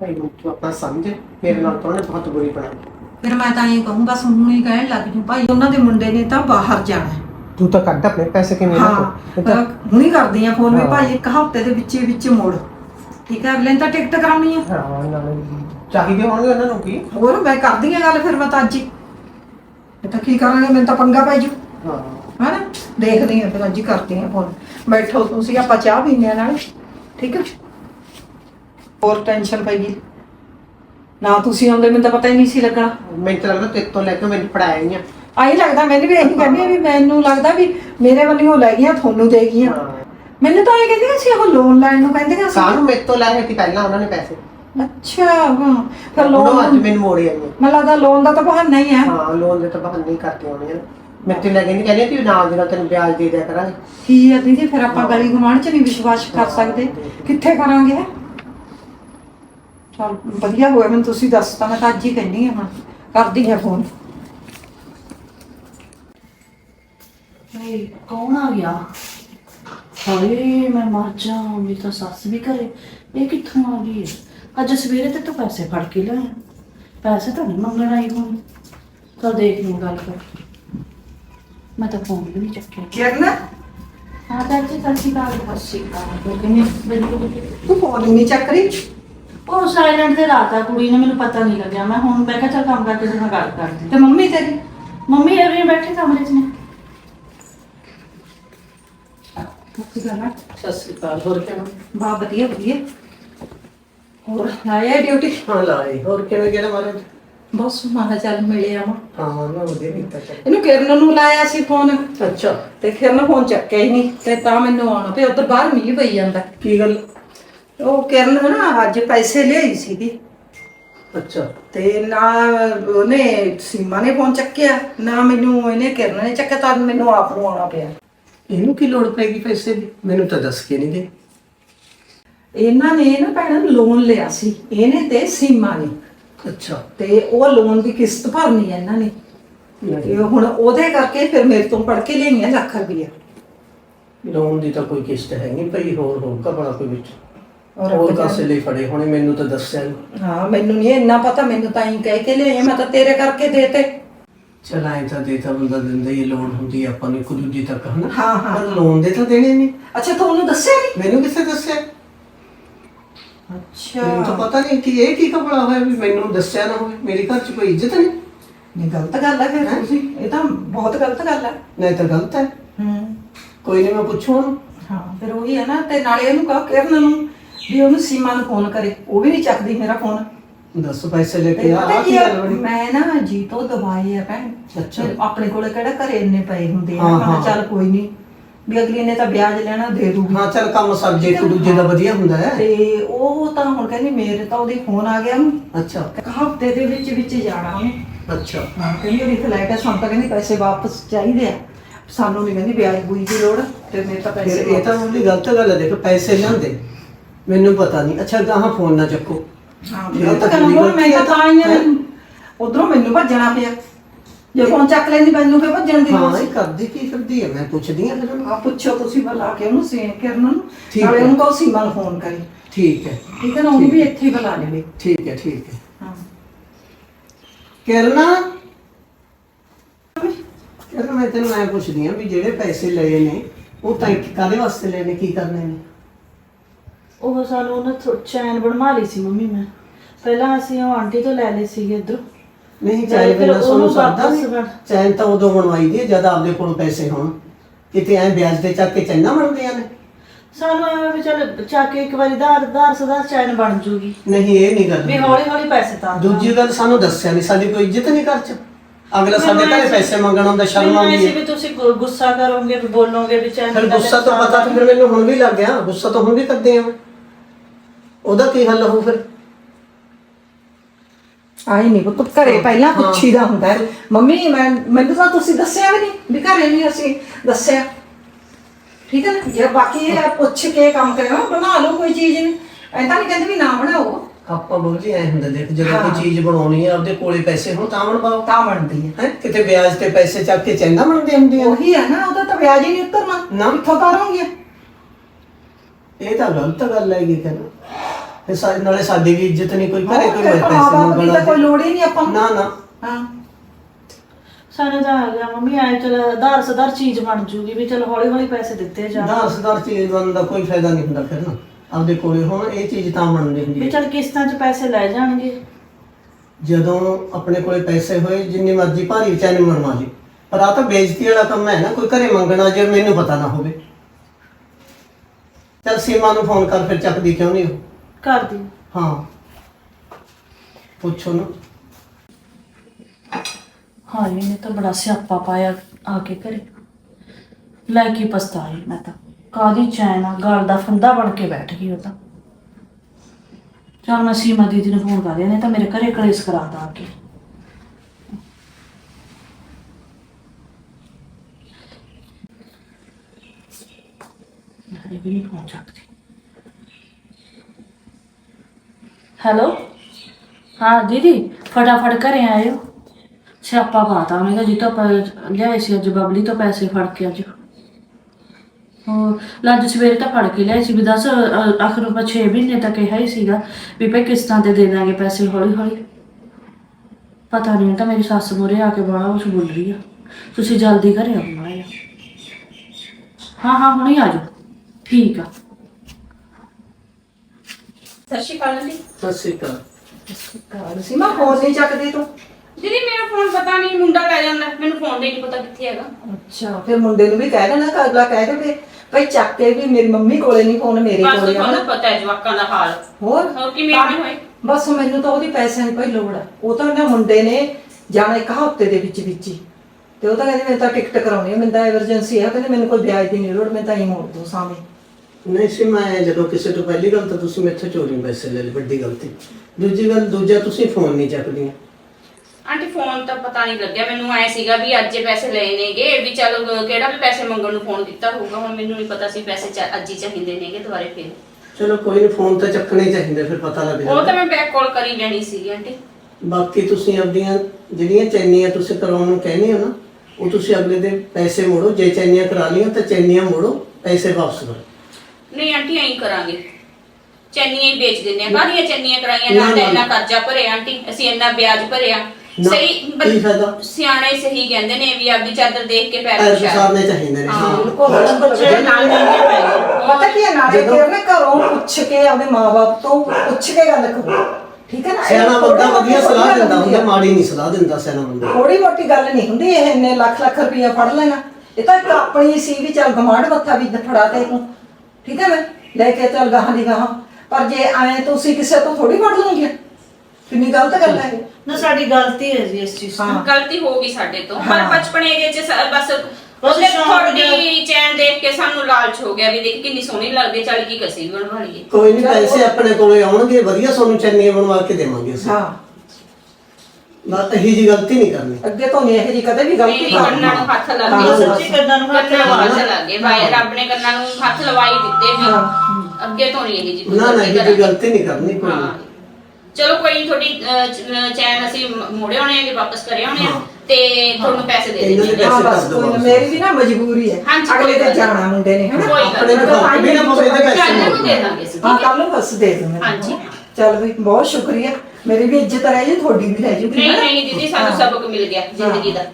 ਭਾਈ ਹੁਣ ਤੂੰ ਆਪਣਾ ਸਮਝ। ਮੇਰੇ ਨਾਲ ਤਾਂ ਉਹਨੇ ਬਹੁਤ ਬੁਰੀ ਬਣਾਈ। ਫਿਰ ਮੈਂ ਤਾਂ ਇਹ ਕਹੂੰ ਬਸ ਹੁਣ ਹੀ ਕਹਿਣ ਲੱਗ ਜੂ। ਭਾਈ ਉਹਨਾਂ ਦੇ ਮੁੰਡੇ ਨੇ ਤਾਂ ਬਾਹਰ ਜਾਣਾ ਹੈ। ਤੂੰ ਤਾਂ ਕੱਢ ਆਪਣੇ ਪੈਸੇ ਕਿਵੇਂ ਨਾ ਹਾਂ ਅਹ ਹੁਣ ਹੀ ਕਰਦੀ ਆ ਫੋਨ ਵੀ ਹਾਂ। ਭਾਈ ਇੱਕ ਹਫ਼ਤੇ ਦੇ ਵਿੱਚ ਹੀ ਵਿੱਚ ਮੋੜ। ਠੀਕ ਹੈ ਅਗਲੇ ਨੇ ਤਾਂ ਟਿਕਟ ਕਰਾਉਣੀ ਆ। ਹਾਂ ਨਾਲੇ ਚਾਹੀਦੇ ਹੋਣਗੇ ਉਹਨਾਂ ਨੂੰ ਕੀ? ਹੋਰ ਮੈਂ ਕਰਦੀ ਆ ਗੱਲ ਫਿਰ ਮੈਂ ਤਾਂ ਅੱਜ ਹੀ। ਇਹ ਤਾਂ ਕੀ ਕਰਾਂਗੇ ਮੈਨੂੰ ਤਾਂ ਪੰਗਾ ਪੈ ਜੂ। ਹਾਂ। ਹੈ ਨਾ ਦੇਖਦੀ ਆ ਫਿਰ ਅੱਜ ਹੀ ਕਰਦੀ ਆ ਫੋਨ ਬੈਠੋ ਤੁਸੀਂ ਆਪਾਂ ਚਾਹ ਪੀਂਦੇ ਆ ਨਾਲ। ਠੀਕ ਹੈ? ਹੋਰ ਟੈਨਸ਼ਨ ਪਈ ਗਈ। ਨਾ ਤੁਸੀਂ ਆਉਂਦੇ ਮੈਨੂੰ ਤਾਂ ਪਤਾ ਹੀ ਨਹੀਂ ਸੀ ਲੱਗਣਾ। ਮੈਨੂੰ ਤਾਂ ਲੱਗਦਾ ਤੇਰੇ ਤੋਂ ਲੈ ਕੇ ਮੈਨੂੰ ਪੜਾਈਆਂ ਆਈ ਲੱਗਦਾ ਮੈਨੂੰ ਵੀ ਇਹੀ ਕਹਿੰਦੀ ਆ ਵੀ ਮੈਨੂੰ ਲੱਗਦਾ ਵੀ ਮੇਰੇ ਵੱਲੋਂ ਲੈ ਗਈਆਂ ਤੁਹਾਨੂੰ ਦੇ ਗਈਆਂ। ਮੈਨੂੰ ਤਾਂ ਇਹ ਕਹਿੰਦੀਆਂ ਸੀ ਉਹ ਲੋਨ ਲੈਣ ਨੂੰ ਕਹਿੰਦੀਆਂ ਸੀ ਸਾਨੂੰ ਮੇਰੇ ਤੋਂ ਲੈ ਕੇ ਪਹਿਲਾਂ ਉਹਨਾਂ ਨੇ ਪੈਸੇ? ਅੱਛਾ ਹਾਂ। ਫਿਰ ਉਹ ਅੱਜ ਲੋਨ ਮੈਨੂੰ ਮੋੜੇ ਆਈਆਂ। ਮੈਨੂੰ ਲੱਗਦਾ ਲੋਨ ਦਾ ਤਾਂ ਬਹਾਨਾ ਹੀ ਹੈ ਹਾਂ ਲੋਨ ਦੇ ਤਾਂ ਬਹਾਨੇ ਹੀ ਕਰਦੇ ਹੋਣੇ ਆ। ਮੈਂ ਤੇ ਲੱਗੇ ਨਹੀਂ ਕਹਿੰਦੀ ਕਿ ਨਾਲ ਦੇ ਨਾਲ ਤੈਨੂੰ ਵਿਆਜ ਦੇ ਦਿਆ ਕਰਾਂਗੇ। ਕੀ ਆ ਦੀਦੀ ਫਿਰ ਆਪਾਂ ਗਲੀ ਗਵਾਂਢ ਚ ਨਹੀਂ ਵਿਸ਼ਵਾਸ ਕਰ ਸਕਦੇ। ਕਿੱਥੇ ਕਰਾਂਗੇ? ਚਲ ਵਧੀਆ ਹੋਇਆ ਮੈਨੂੰ ਤੁਸੀਂ ਦੱਸਤਾ ਮੈਂ ਤਾਂ ਅੱਜ ਹੀ ਕਹਿੰਦੀ ਹਾਂ ਹੁਣ ਕਰਦੀ ਹੈ ਫੋਨ ਕੌਣ ਆ ਗਿਆ? ਹਾਏ ਮੈਂ ਮਰ ਜਾ ਮੇਰੀ ਤਾਂ ਸੱਸ ਵੀ ਘਰੇ। ਇਹ ਕਿੱਥੋਂ ਆ ਗਈ ਹੈ? ਅੱਜ ਸਵੇਰੇ ਤੇ ਤੂੰ ਪੈਸੇ ਫੜ ਕੇ ਲਿਆਇਆ। ਪੈਸੇ ਤਾਂ ਨਹੀਂ ਮੰਗਣ ਆਈ ਹੁਣ। ਤਾਂ ਦੇਖ ਲਈ ਗੱਲ ਕਰ। ਮੈਂ ਤਾਂ ਫੋਨ ਵੀ ਨਹੀਂ ਚੱਕਿਆ। ਕਿਰਨ? ਹਾਂ ਚਾਚੀ ਸਤਿ ਸ਼੍ਰੀ ਅਕਾਲ ਸਤਿ ਸ਼੍ਰੀ ਅਕਾਲ ਕਿਵੇਂ? ਬਿਲਕੁਲ। ਤੂੰ ਫੋਨ ਹੀ ਨਹੀਂ ਚੱਕ ਰਹੀ? ਉਹ ਸਾਇਲੈਂਟ ਤੇ ਰਾਤਾ ਕੁੜੀ ਨੇ ਮੈਨੂੰ ਪਤਾ ਨਹੀਂ ਲੱਗਿਆ। ਮੈਂ ਹੁਣ ਮੈਂ ਕਿਹਾ ਚੱਲ ਕੰਮ ਕਰਕੇ ਤੇ ਮੈਂ ਗੱਲ ਕਰਦੀ। ਤੇ ਮੰਮੀ ਤੇਰੀ? ਮੰਮੀ ਐਵੇਂ ਬੈਠੇ ਕਮਰੇ 'ਚ ਨੇ। ਕੀ ਕਰਨਾ ਸਤਿ ਸ੍ਰੀ ਅਕਾਲ ਹੋਰ ਕਿਵੇਂ ਬਾ ਵਧੀਆ ਵਧੀਆ। ਹੋਰ ਆਇਆ ਡਿਊਟੀ ਹਾਂ ਲਾਏ ਹੋਰ ਕਿਵੇਂ ਕਿਹੜਾ ਮਾਰੇ ਬਸ ਮਾਂ ਚੱਲ ਮਿਲਿਆ ਵਾ। ਹਾਂ ਮੈਂ ਵਧੀਆ ਕੀਤਾ ਚੱਲ। ਇਹਨੂੰ ਕਿਰਨ ਨੂੰ ਲਾਇਆ ਸੀ ਫੋਨ ਅੱਛਾ। ਤੇ ਕਿਰਨ ਫੋਨ ਚੱਕਿਆ ਹੀ ਨਹੀਂ ਤੇ ਤਾਂ ਮੈਨੂੰ ਆਉਣਾ ਪਿਆ। ਉਧਰ ਬਾਹਰ ਮੀਂਹ ਪਈ ਜਾਂਦਾ। ਕੀ ਗੱਲ? ਉਹ ਕਿਰਨ ਨਾ ਅੱਜ ਪੈਸੇ ਲਿਆਈ ਸੀਗੀ। ਅੱਛਾ। ਤੇ ਨਾ ਉਹਨੇ ਸੀਮਾ ਨੇ ਫੋਨ ਚੱਕਿਆ ਨਾ ਮੈਨੂੰ ਇਹਨੇ ਕਿਰਨ ਨੇ ਚੱਕਿਆ ਤਾਂ ਮੈਨੂੰ ਆਪ ਨੂੰ ਆਉਣਾ ਪਿਆ। ਇਹਨੂੰ ਕੀ ਲੋੜ ਪੈਗੀ ਪੈਸੇ ਦੀ? ਮੈਨੂੰ ਤਾਂ ਦੱਸ ਕੇ ਨਹੀਂ ਦੇ। ਇਹਨਾਂ ਨੇ ਨਾ ਭੈਣ ਲੋਨ ਲਿਆ ਸੀ। ਇਹਨੇ ਤੇ ਸੀਮਾ ਨੇ। ਅੱਛਾ। ਤੇ ਉਹ ਲੋਨ ਦੀ ਕਿਸ਼ਤ ਭਰਨੀ ਹੈ ਇਹਨਾਂ ਨੇ। ਤੇ ਹੁਣ ਉਹਦੇ ਕਰਕੇ ਫਿਰ ਮੇਰੇ ਤੋਂ ਪੜ ਕੇ ਲਿਆਈਆਂ ਲੱਖ ਰੁਪਈਆ। ਲੋਨ ਦੀ ਤਾਂ ਕੋਈ ਕਿਸ਼ਤ ਹੈ ਨਹੀਂ ਪਈ ਹੋਰ ਹੋਊਗਾ ਬੜਾ ਕੋਈ ਵਿੱਚ। ਹੋਰ ਕਾਸੇ ਲਈ ਫੜੇ ਹੋਣੇ ਮੈਨੂੰ ਤਾਂ ਦੱਸਿਆ ਨਹੀਂ ਹਾਂ ਮੈਨੂੰ ਨਹੀਂ ਇੰਨਾ ਪਤਾ ਮੈਨੂੰ ਤਾਂ ਹੀ ਕਹਿ ਕੇ ਲਿਆਈ ਮੈਂ ਤਾਂ ਤੇਰੇ ਕਰਕੇ ਦੇਤੇ। ਚਲ ਐਂ ਤਾਂ ਬੰਦਾ ਦਿੰਦਾ ਹੀ ਲੋਨ ਹੁੰਦੀ ਆਪਾਂ ਨੂੰ ਇੱਕ ਦੂਜੀ ਤੱਕ ਹਨਾ? ਹਾਂ, ਹਾਂ। ਪਰ ਲੋਨ ਦੇ ਤਾਂ ਦੇਣੇ ਨਹੀਂ ਅੱਛਾ ਤੁਹਾਨੂੰ ਦੱਸਿਆ ਨਹੀਂ ਮੈਨੂੰ ਕਿਸੇ ਦੱਸਿਆ? ਅੱਛਾ। ਮੈਨੂੰ ਤਾਂ ਪਤਾ ਨਹੀਂ ਕਿ ਇਹ ਕੀ ਕਪੜਾ ਹੋਇਆ ਵੀ ਮੈਨੂੰ ਦੱਸਿਆ ਨਾ ਹੋਵੇ। ਮੇਰੇ ਘਰ 'ਚ ਕੋਈ ਇੱਜ਼ਤ ਨਹੀਂ ਨਹੀਂ ਗਲਤ ਗੱਲ ਹੈ ਫਿਰ ਤੁਸੀਂ। ਇਹ ਤਾਂ ਬਹੁਤ ਗਲਤ ਗੱਲ ਹੈ ਨਹੀਂ ਤਾਂ ਗਲਤ ਹੈ। ਹੂੰ। ਕੋਈ ਨਹੀਂ ਮੈਂ ਪੁੱਛੂ ਉਹਨੂੰ। ਹਾਂ ਫਿਰ ਉਹੀ ਹੈ ਨਾ ਤੇ ਨਾਲੇ ਇਹਨੂੰ ਕਹੋ ਕਿਰਨ ਨੂੰ ਵੀ ਉਹਨੂੰ ਸੀਮਾ ਨੂੰ ਫੋਨ ਕਰੇ। ਉਹ ਵੀ ਨਹੀਂ ਚੱਕਦੀ ਮੇਰਾ ਫੋਨ ਦੱਸ ਪੈਸੇ ਲੈ ਕੇ ਆ ਪਤਾ ਕੀ ਆ, ਗੱਲ ਮੈਂ ਨਾ ਜੀ ਤੋਂ ਦਵਾਈ ਆ ਭੈਣ। ਅੱਛਾ। ਫਿਰ ਆਪਣੇ ਕੋਲੇ ਕਿਹੜਾ ਘਰੇ ਇੰਨੇ ਪਏ ਹੁੰਦੇ ਆ? ਹਾਂ, ਮੈਂ। ਚੱਲ ਕੋਈ ਨਹੀਂ ਵੀ ਅਗਲੀ ਨੇ ਤਾਂ ਵਿਆਜ ਲੈਣਾ ਦੇ ਦੂਗੀ। ਹਾਂ ਚੱਲ ਕੰਮ ਸਰ ਜੇ ਇੱਕ ਦੂਜੇ ਦਾ ਵਧੀਆ ਹੁੰਦਾ ਹੈ। ਤੇ ਉਹ ਤਾਂ ਹੁਣ ਕਹਿੰਦੀ ਮੇਰੇ ਤਾਂ ਉਹਦੀ ਫੋਨ ਆ ਗਿਆ। ਉਹਨੂੰ ਅੱਛਾ ਹਫ਼ਤੇ ਦੇ ਵਿੱਚ ਵਿੱਚ ਜਾਣਾ ਉਹਨੇ। ਅੱਛਾ। ਹਾਂ ਕਹਿੰਦੀ ਉਹਦੀ ਫਲਾਈਟ ਹੈ ਸਾਨੂੰ ਤਾਂ ਕਹਿੰਦੀ ਪੈਸੇ ਵਾਪਸ ਚਾਹੀਦੇ ਆ। ਸਾਨੂੰ ਨਹੀਂ ਕਹਿੰਦੀ ਵਿਆਜ ਬੂਈ ਦੀ ਲੋੜ ਤੇ ਮੇਰੇ ਤਾਂ ਪੈਸੇ ਇਹ ਤਾਂ ਉਹਦੀ ਗਲਤ ਗੱਲ ਹੈ ਦੇਖੋ ਪੈਸੇ ਲਿਆਂਦੇ। ਮੈਨੂੰ ਪਤਾ ਨਹੀਂ ਅੱਛਾ ਗਾਹਾਂ ਫੋਨ ਨਾ ਚੱਕੋ। ਹਾਂ ਇਹ ਗਲਤ ਤਾਂ ਗੱਲ ਤੁਹਾਡੀ ਹੋਰ ਮੈਂ ਤਾਂ ਗਲਤੀ ਤਾਂ ਹੈ। ਹੀ ਉਧਰੋਂ ਮੈਨੂੰ ਭੱਜਣਾ ਪਿਆ। ਜੇ ਫੋਨ ਚੱਕ ਲੈਂਦੀ ਮੈਨੂੰ ਫੇਰ ਭੱਜਣ ਦੀ ਲੋੜ ਹਾਂ ਸੀ। ਇਹ ਕਰਦੀ ਕੀ ਕਰਦੀ ਹੈ ਮੈਂ ਪੁੱਛਦੀ ਹਾਂ ਫਿਰ। ਉਹਨੂੰ ਆ ਪੁੱਛੋ ਤੁਸੀਂ ਬੁਲਾ ਕੇ ਉਹਨੂੰ ਸੇ ਕਰਨ ਨੂੰ। ਠੀਕ ਨਾਲੇ ਹੈ। ਉਹਨੂੰ ਕਹੋ ਸੀਮਾ ਨੂੰ ਫੋਨ ਕਰੇ। ਠੀਕ ਹੈ। ਠੀਕ ਹੈ ਨਾ ਉਹਨੂੰ ਵੀ ਇੱਥੇ ਹੀ ਬੁਲਾ ਲੈਵੇ। ਠੀਕ ਹੈ ਠੀਕ ਹੈ। ਹਾਂ। ਕਿਰਨਾ? ਕਿਰਨ ਮੈਂ ਤੈਨੂੰ ਐ ਪੁੱਛਦੀ ਆ ਵੀ ਜਿਹੜੇ ਪੈਸੇ ਲਏ ਨੇ ਉਹ ਤਾਂ ਕਾਦੇ ਵਾਸਤੇ ਲਏ ਨੇ ਕੀ ਕਰਨੇ ਨੇ? ਉਹ ਸਾਨੂੰ ਉਹਨਾਂ ਥੋ- ਚੈਨ ਬਣਵਾ ਲਈ ਸੀ ਮੰਮੀ ਮੈਂ। ਪਹਿਲਾਂ ਅਸੀਂ ਉਹ ਆਂਟੀ ਤੋਂ ਲੈ ਲਏ ਸੀਗੇ ਇਧਰੋਂ। ਨਹੀਂ ਚਾਹੇ ਫਿਰ ਬਿਨਾਂ ਸੋਨੂੰ ਸਰਦਾ ਵਾਪਸ ਨਹੀਂ। ਬਣ- ਚੈਨ ਤਾਂ ਉਦੋਂ ਬਣਵਾਈ ਦੀ ਹੈ ਜਦ ਆਪਦੇ ਕੋਲ ਪੈਸੇ ਹੋਣ। ਕਿਤੇ ਐ ਵਿਆਜ ਤੇ ਚੱਕ ਕੇ ਚੈਨਾਂ ਬਣਦੀਆਂ ਨੇ। ਸਾਨੂੰ ਐਵੇਂ ਵੀ ਚੱਲ ਚੱਕ ਕੇ ਇੱਕ ਵਾਰੀ ਧਾਰ ਧਾਰ ਸਦਾ ਚੈਨ ਬਣ ਜੂਗੀ। ਨਹੀਂ ਇਹ ਨਹੀਂ ਗੱਲ ਵੀ ਹੌਲੀ ਹੌਲੀ ਪੈਸੇ ਤਾਂ ਦੂਜੀ ਗੱਲ ਸਾਨੂੰ ਦੱਸਿਆ ਨਹੀਂ ਸਾਡੀ ਕੋਈ ਇੱਜ਼ਤ ਨਹੀਂ ਚ। ਅਗਲਾ ਸਾਡੇ ਘਰੇ ਪੈਸੇ ਮੰਗਣ ਆਉਂਦਾ ਸ਼ਰਮ ਆਉਂਦੀ ਹੈ। ਵੀ ਤੁਸੀਂ ਗੁ- ਗੁੱਸਾ ਕਰੋਗੇ ਵੀ ਬੋਲੋਗੇ ਵੀ ਚੈਨ ਫਿਰ ਗੁੱਸਾ ਤਾਂ ਪਤਾ ਤਾਂ ਫਿਰ ਮੈਨੂੰ ਹੁਣ ਵੀ ਲੱਗ ਗਿਆ ਗੁੱਸਾ ਤਾਂ ਹੁਣ ਵੀ ਕਰਦੇ ਆ। ਉਹਦਾ ਕੀ ਹੱਲ ਹੋਊ ਫਿਰ? ਆਈ ਨਹੀਂ ਪੁੱਤ ਘਰੇ ਪਹਿਲਾਂ ਹਾਂ। ਪੁੱਛੀਦਾ ਹੁੰਦਾ ਹੈ। ਮੰਮੀ ਮੈਂ ਮੈਨੂੰ ਤਾਂ ਤੁਸੀਂ ਦੱਸਿਆ ਵੀ ਨਹੀਂ ਵੀ ਘਰੇ ਨਹੀਂ ਅਸੀਂ ਦੱਸਿਆ। ਠੀਕ ਹੈ ਨਾ? ਜੇ ਬਾਕੀ ਇਹ ਪੁੱਛ ਕੇ ਕੰਮ ਕਰਿਓ ਬਣਾ ਲਓ ਕੋਈ ਚੀਜ਼ ਨਹੀਂ ਐਂ ਤਾਂ ਨਹੀਂ ਕਹਿੰਦੇ ਵੀ ਨਾ ਬਣਾਓ। ਆਪਾਂ ਬੋਲਦੇ ਐ ਹੁੰਦਾ ਦੇਖ ਜਦੋਂ ਹਾਂ। ਕੋਈ ਚੀਜ਼ ਬਣਾਉਣੀ ਹੈ ਆਪਦੇ ਕੋਲੇ ਪੈਸੇ ਹੋਣ ਤਾਂ ਬਣਵਾਓ। ਤਾਂ ਬਣਦੀ ਹੈ ਹੈ? ਕਿਤੇ ਵਿਆਜ ਤੇ ਪੈਸੇ ਚੱਕ ਕੇ ਚੈਨਾਂ ਬਣਦੀਆਂ ਹੁੰਦੀਆਂ ਨੇ। ਉਹੀ ਹੈ ਨਾ ਉਹਦਾ ਤਾਂ ਵਿਆਜ ਹੀ ਨਹੀਂ ਉਤਰਨਾ। ਨਾ। ਕਿੱਥੋਂ ਤਾਰੋਂਗੇ ਇਹ ਤਾਂ ਗਲਤ ਗੱਲ ਹੈਗੀ ਕਹਿੰਦਾ। ਫਿਰ ਸਾਡੇ ਨਾਲੇ ਸਾਡੀ ਵੀ ਇੱਜ਼ਤ ਨਹੀਂ ਕੋਈ ਘਰੇ ਕੋਈ ਪੈਸੇ ਪੈਸੇ ਮੰਗਣ ਤਾਂ ਕੋਈ ਲੋੜ ਹੀ ਨਹੀਂ ਆਪਾਂ ਨੂੰ। ਨਾ ਨਾ। ਹਾਂ। ਸਾਨੂੰ ਤਾਂ ਆ ਗਿਆ ਮੰਮੀ ਐ ਚਲ ਧਾਰ ਸਦਾਰ ਚੀਜ਼ ਬਣ ਜੂਗੀ ਵੀ ਚਲ ਹੌਲੀ ਹੌਲੀ ਪੈਸੇ ਦਿੱਤੇ ਜਾਣ। ਦਾਸਦਾਰ ਚੀਜ਼ ਬਣਨ ਦਾ ਕੋਈ ਫਾਇਦਾ ਨਹੀਂ ਹੁੰਦਾ ਫਿਰ ਨਾ। ਆਪਦੇ ਕੋਲੇ ਹੋਣ ਇਹ ਚੀਜ਼ ਤਾਂ ਬਣਦੀ ਹੁੰਦੀ ਵੀ ਹੈ। ਚਲ ਕਿਸ਼ਤਾਂ 'ਚ ਪੈਸੇ ਲੈ ਜਾਣਗੇ। ਜਦੋਂ ਆਪਣੇ ਕੋਲੇ ਪੈਸੇ ਹੋਏ ਜਿੰਨੀ ਮਰਜ਼ੀ ਭਾਰੀ ਚੈਨ ਬਣਵਾ ਲਈ। ਪਰ ਆ ਤਾਂ ਬੇਇੱਜ਼ਤੀ ਵਾਲਾ ਕੰਮ ਹੈ ਨਾ ਕੋਈ ਘਰੇ ਮੰਗਣਾ ਜੇ ਮੈਨੂੰ ਪਤਾ ਨਾ ਹੋਵੇ। ਚਲ ਸੀਮਾ ਨੂੰ ਫੋਨ ਕਰ ਫਿਰ ਚੱਕਦੀ ਕਿਉਂ ਨਹੀਂ ਉਹ? ਕਰ ਦਿਓ ਹਾਂ। ਪੁੱਛੋ ਨਾ। ਹਾਂ ਇਹਨੇ ਤਾਂ ਬੜਾ ਸਿਆਪਾ ਪਾਇਆ ਆ ਕੇ ਘਰੇ। ਲੈ ਕੇ ਪਛਤਾਈ ਮੈਂ ਤਾਂ। ਕਾਦੀ ਚੈਨ ਗਾਲ ਦਾ ਫੰਦਾ ਬਣ ਕੇ ਬੈਠ ਗਈ ਉਹ ਤਾਂ। ਚਲ ਮੈਂ ਸੀਮਾ ਦੀਦੀ ਨੂੰ ਫੋਨ ਕਰ ਦਿਆਂ ਨਹੀਂ ਤਾਂ ਮੇਰੇ ਘਰੇ ਕਲੇਸ਼ ਕਰਾਤਾ ਆ ਕੇ। ਇਹ ਵੀ ਨਹੀਂ ਪਹੁੰਚ ਸਕਦੀ ਹੈਲੋ? ਹਾਂ, ਦੀਦੀ, ਫਟਾਫਟ ਘਰੇ ਆਇਓ। ਸਿਆਪਾ ਪਾਤਾ ਉਹਨੇ ਤਾਂ ਜਿੱਤੋਂ ਆਪਾਂ ਲਿਆਏ ਸੀ ਅੱਜ ਬਬਲੀ ਤੋਂ ਪੈਸੇ ਫੜ ਕੇ ਅੱਜ। ਹੋਰ ਲੱਜ ਸਵੇਰੇ ਤਾਂ ਫੜ ਕੇ ਲਿਆਏ ਸੀ ਵੀ ਦੱਸ ਆਖਰ ਨੂੰ 6 ਮਹੀਨੇ ਤੱਕ ਕਿਹਾ ਹੀ ਸੀਗਾ ਵੀ ਭਾਈ ਕਿਸ਼ਤਾਂ ਤੇ ਦੇ ਦਾਂਗੇ ਪੈਸੇ ਹੌਲੀ ਹੌਲੀ ਪਤਾ ਨਹੀਂ ਤਾਂ ਮੇਰੀ ਸੱਸ ਮੂਹਰੇ ਆ ਕੇ ਬੜਾ ਕੁਛ ਬੋਲ ਰਹੀ ਆ। ਤੁਸੀਂ ਜਲਦੀ ਘਰੇ ਆਉਣਾ ਆ ਹਾਂ ਹਾਂ, ਹੁਣੇ ਆ ਜਾਓ ਠੀਕ ਆ। ਸਤਿ ਸ਼੍ਰੀ ਅਕਾਲ ਜੀ ਸਤਿ ਸ਼੍ਰੀ ਅਕਾਲ। ਕਾਲ ਸੀਮਾ ਫੋਨ ਨਹੀਂ ਚੱਕਦੀ ਤੂੰ। ਦੀਦੀ ਮੇਰਾ ਫੋਨ ਪਤਾ ਨਹੀਂ ਮੁੰਡਾ ਲੈ ਜਾਂਦਾ। ਮੈਨੂੰ ਫੋਨ ਦਾ ਹੀ ਨਹੀਂ ਪਤਾ ਕਿੱਥੇ ਹੈਗਾ। ਅੱਛਾ। ਫਿਰ ਮੁੰਡੇ ਨੂੰ ਵੀ ਕਹਿ ਦੇਣਾ ਕਿ ਅਗਲਾ ਕਹਿ ਦੇਵੇ। ਭਾਈ ਚੱਕ ਕੇ ਵੀ ਮੇਰੀ ਮੰਮੀ ਕੋਲੇ ਨਹੀਂ ਫੋਨ ਮੇਰੇ ਬਸ ਕੋਲੇ ਆ। ਤੁਹਾਨੂੰ ਪਤਾ ਹੈ ਜਵਾਕਾਂ ਦਾ ਹਾਲ। ਹੋਰ? ਹੋਰ ਕਿਵੇਂ ਆਉਣੇ ਹੋਏ? ਬਸ ਮੈਨੂੰ ਤਾਂ ਉਹਦੀ ਪੈਸਿਆਂ ਦੀ ਭਾਈ ਲੋੜ ਆ। ਉਹ ਤਾਂ ਨਾ ਮੁੰਡੇ ਨੇ ਜਾਣਾ ਇੱਕ ਹਫ਼ਤੇ ਦੇ ਵਿੱਚ ਵਿੱਚ ਹੀ। ਤੇ ਉਹ ਤਾਂ ਕਹਿੰਦੇ ਮੈਂ ਤਾਂ ਟਿਕਟ ਕਰਾਉਣੀ ਹੈ ਮੈਨੂੰ ਤਾਂ ਐਮਰਜੈਂਸੀ ਹੈ ਕਹਿੰਦੇ ਮੈਨੂੰ ਕੋਈ ਵਿਆਜ ਦੀ ਨਹੀਂ ਲੋੜ ਮੈਂ ਤਾਂ ਹੀ ਮੋੜ ਦੋ ਸਾਵੇਂ ਨਹੀਂ ਸੀ ਮੈਂ ਜਦੋਂ ਕਿਸੇ ਤੋਂ ਪਹਿਲੀ ਗੱਲ ਤਾਂ ਤੁਸੀਂ ਮੈਥੋਂ ਚੋਰੀ ਪੈਸੇ ਲੈ ਲਈ ਵੱਡੀ ਗਲਤੀ ਦੂਜੀ ਗੱਲ ਦੂਜਾ ਤੁਸੀਂ ਫੋਨ ਨਹੀਂ ਚੱਕਦੀਆਂ ਆਂਟੀ ਫੋਨ ਤਾਂ ਪਤਾ ਨਹੀਂ ਲੱਗਿਆ ਮੈਨੂੰ ਐ ਸੀਗਾ ਵੀ ਅੱਜ ਇਹ ਪੈਸੇ ਲਏ ਨੇਗੇ ਵੀ ਚਲ ਕਿਹੜਾ ਵੀ ਪੈਸੇ ਮੰਗਣ ਨੂੰ ਫੋਨ ਕੀਤਾ ਹੋਊਗਾ ਹੁਣ ਮੈਨੂੰ ਨਹੀਂ ਪਤਾ ਸੀ ਪੈਸੇ ਚਾ- ਅੱਜ ਹੀ ਚਾਹੀਦੇ ਨੇਗੇ ਦੁਬਾਰੇ ਫਿਰ। ਚਲੋ ਕੋਈ ਨਹੀਂ ਫੋਨ ਤਾਂ ਚੱਕਣੇ ਚਾਹੀਦੇ ਫਿਰ ਪਤਾ ਲੱਗ ਉਹ ਤਾਂ ਜਾਂਦਾ। ਮੈਂ ਬੈਕ ਕਾਲ ਕਰੀ ਲੈਣੀ ਸੀਗੀ ਆਂਟੀ। ਬਾਕੀ ਤੁਸੀਂ ਆਪਦੀਆਂ ਜਿਹੜੀਆਂ ਚੈਨੀਆਂ ਤੁਸੀਂ ਕਰਾਉਣ ਨੂੰ ਕਹਿੰਦੇ ਹੋ ਨਾ ਉਹ ਤੁਸੀਂ ਅਗਲੇ ਦੇ ਪੈਸੇ ਮੋੜੋ ਜੇ ਚੈਨੀਆਂ ਕਰਾ ਲਈਆਂ ਤਾਂ ਚੈਨੀਆਂ ਮੋੜੋ ਪੈਸੇ ਵਾਪਸ ਕਰੋ। ਨਹੀਂ ਆਂਟੀ ਐਂ ਕਰਾਂਗੇ। ਚੈਨੀਆਂ ਹੀ ਵੇਚ ਦਿੰਦੇ ਆ ਕਾਹਦੀਆਂ ਚੈਨੀਆਂ ਕਰਾਈਆਂ? ਨਾ, ਨਾ ਤਾਂ ਨਾ, ਇੰਨਾ ਨਾ। ਕਰਜ਼ਾ ਭਰਿਆ ਆਂਟੀ। ਅਸੀਂ ਇੰਨਾ ਵਿਆਜ ਭਰਿਆ ਨਾ, ਸਹੀ ਕੀ ਫਾਇਦਾ? ਸਿਆਣੇ ਸਹੀ ਕਹਿੰਦੇ ਨੇ ਵੀ ਆਪਦੀ ਚਾਦਰ ਦੇਖ ਕੇ ਪੈਰ ਪੈਰ ਪਛਾੜ ਪਸਾਰਨੇ ਚਾਹੀਦੇ ਨੇ। ਹਾਂ। ਬੱਚੇ ਨਾਲ ਨਹੀਂ ਪਏ ਪਤਾ ਕੀ ਹੈ? ਨਾਲੇ ਜਦੋਂ- ਫਿਰ ਨਾ ਘਰੋਂ ਪੁੱਛ ਕੇ ਆਪਣੇ ਮਾਪੇ ਤੋਂ ਪੁੱਛ ਕੇ ਗੱਲ ਕਰੋ। ਠੀਕ ਹੈ ਨਾ? ਸਿਆਣਾ ਬੰਦਾ ਵਧੀਆ ਸਲਾਹ ਦਿੰਦਾ ਹੁੰਦਾ ਮਾੜੀ ਨਹੀਂ ਸਲਾਹ ਦਿੰਦਾ ਸਿਆਣਾ ਬੰਦਾ। ਥੋੜੀ ਮੋਟੀ ਗੱਲ ਨਹੀਂ ਹੁੰਦੀ ਇਹ ਇੰਨੇ ਲੱਖ ਲੱਖ ਰੁਪਈਆ ਫੜ ਲੈਣਾ। ਇਹ ਤਾਂ ਇੱਕ ਆਪਣੀ ਸੀ ਵੀ ਚੱਲ ਗਮਾੜ ਮੱਥਾ ਵੀ ਫੜਾ ਤੇ ਤੂੰ। ਠੀਕ ਹੈ ਮੈਂ ਲੈ ਕੇ ਚੱਲ ਗਾਹਾਂ ਦੀ ਗਾਹਾਂ। ਪਰ ਜੇ ਆਏ ਤੁਸੀਂ ਕਿਸੇ ਤੋਂ ਥੋੜੀ ਫੜ ਲਓਗੇ? ਕਿੰਨੀ ਗਲਤ ਗੱਲ ਹੈ ਇਹ। ਨਾ ਸਾਡੀ ਗਲਤੀ ਹੈ ਜੀ ਇਸ ਚੀਜ਼ ਤੋਂ ਹਾਂ। ਗਲਤੀ ਹੋ ਗਈ ਸਾਡੇ ਤੋਂ। ਪਰ ਹਾਂ। ਬਚਪਨ ਏਰੀਏ ਚ ਸ- ਬਸ ਬਸ ਉਹਦੇ ਸ਼ੌਂਕ ਥੋੜੀ ਚੈਨ ਦੇਖ ਕੇ ਸਾਨੂੰ ਲਾਲਚ ਹੋ ਗਿਆ ਵੀ ਦੇਖ ਕਿੰਨੀ ਸੋਹਣੀ ਲੱਗਦੀ ਚੱਲ ਕੀ ਕਸੀ ਵੀ ਬਣਵਾ ਲਈਏ। ਕੋਈ ਨਹੀਂ ਪੈਸੇ ਆਪਣੇ ਕੋਲੇ ਆਉਣਗੇ ਵਧੀਆ ਤੁਹਾਨੂੰ ਚੈਨੀਆਂ ਬਣਵਾ ਕੇ ਦੇਵਾਂਗੇ ਅਸੀਂ। ਹਾਂ। ਬਸ ਇਹੀ ਜੀ ਗਲਤੀ ਨਹੀਂ ਕਰਨੀ। ਅੱਗੇ ਤੋਂ ਨਹੀਂ ਇਹ ਜੀ ਕਦੇ ਵੀ ਗਲਤੀ ਨਹੀਂ ਕੰਨਾਂ ਨੂੰ ਹੱਥ ਲੱਗ ਹਾਂ, ਗਏ ਸੱਚੀ ਕੰਨਾਂ ਨੂੰ ਹੱਥ ਕੰਨਾਂ ਨੂੰ ਹੱਥ ਲਵਾ ਲੱਗ ਗਏ ਭਾਈ ਰੱਬ ਨੇ ਕੰਨਾਂ ਨੂੰ ਹੱਥ ਲਵਾਈ ਦਿੱਤੇ ਵੀ ਹਾਂ। ਅੱਗੇ ਤੋਂ ਨਹੀਂ ਇਹ ਜੀ ਨਾ ਨਾ ਗਲਤੀ ਇਹ ਜੀ। ਗਲਤੀ ਨਹੀਂ ਕਰਨੀ ਕੋਈ। ਹਾਂ। ਨਹੀਂ ਚਲੋ ਕੋਈ ਨੀ, ਤੁਹਾਡੀ ਅਹ, ਚ- ਅਹ, ਚੈਨ ਅਸੀਂ ਮ- ਮੋੜੇ ਆਉਣੇ ਆਗੇ ਵਾਪਸ ਕਰੇ ਆਉਣੇ ਆ ਹਾਂ। ਤੇ ਤੁਹਾਨੂੰ ਪੈਸੇ ਦੇ ਇਹਨਾਂ ਦੇ ਦੇਣੇ ਹਾਂ ਬਸ ਕੋਈ ਨਾ। ਮੇਰੀ ਵੀ ਨਾ ਮਜਬੂਰੀ ਹੈ। ਹਾਂਜੀ, ਅਗਲੇ ਕੋਈ ਤੇ ਗੱਲ ਜਾਣਾ ਮੁੰਡੇ ਨੇ ਹਨਾ? ਕੋਈ ਗੱਲ ਆਪਣੇ ਨੂੰ। ਫ਼ਰਕ ਵੀ ਨਾ ਤੇ ਪੈਸੇ ਕੱਲ ਨੂੰ। ਦੇ ਦਾਂਗੇ ਅਸੀਂ ਹਾਂ ਠੀਕ ਹੈ ਕੱਲ ਨੂੰ ਬਸ ਦੇ ਦੂੰ ਹਾਂਜੀ। ਚਲ ਵੀ ਬਹੁਤ ਸ਼ੁਕਰੀਆ। ਮੇਰੀ ਵੀ ਇੱਜ਼ਤ ਰਹਿ ਜੀ ਤੁਹਾਡੀ ਵੀ ਰਹਿ ਜੂਗੀ ਨਹੀਂ? ਨਹੀਂ ਦੀਦੀ ਸਾਨੂੰ। ਸਬਕ ਮਿਲ ਗਿਆ ਜ਼ਿੰਦਗੀ ਦਾ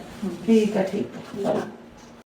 ਠੀਕ ਹੈ ਠੀਕ ਹੈ ਚਲੋ।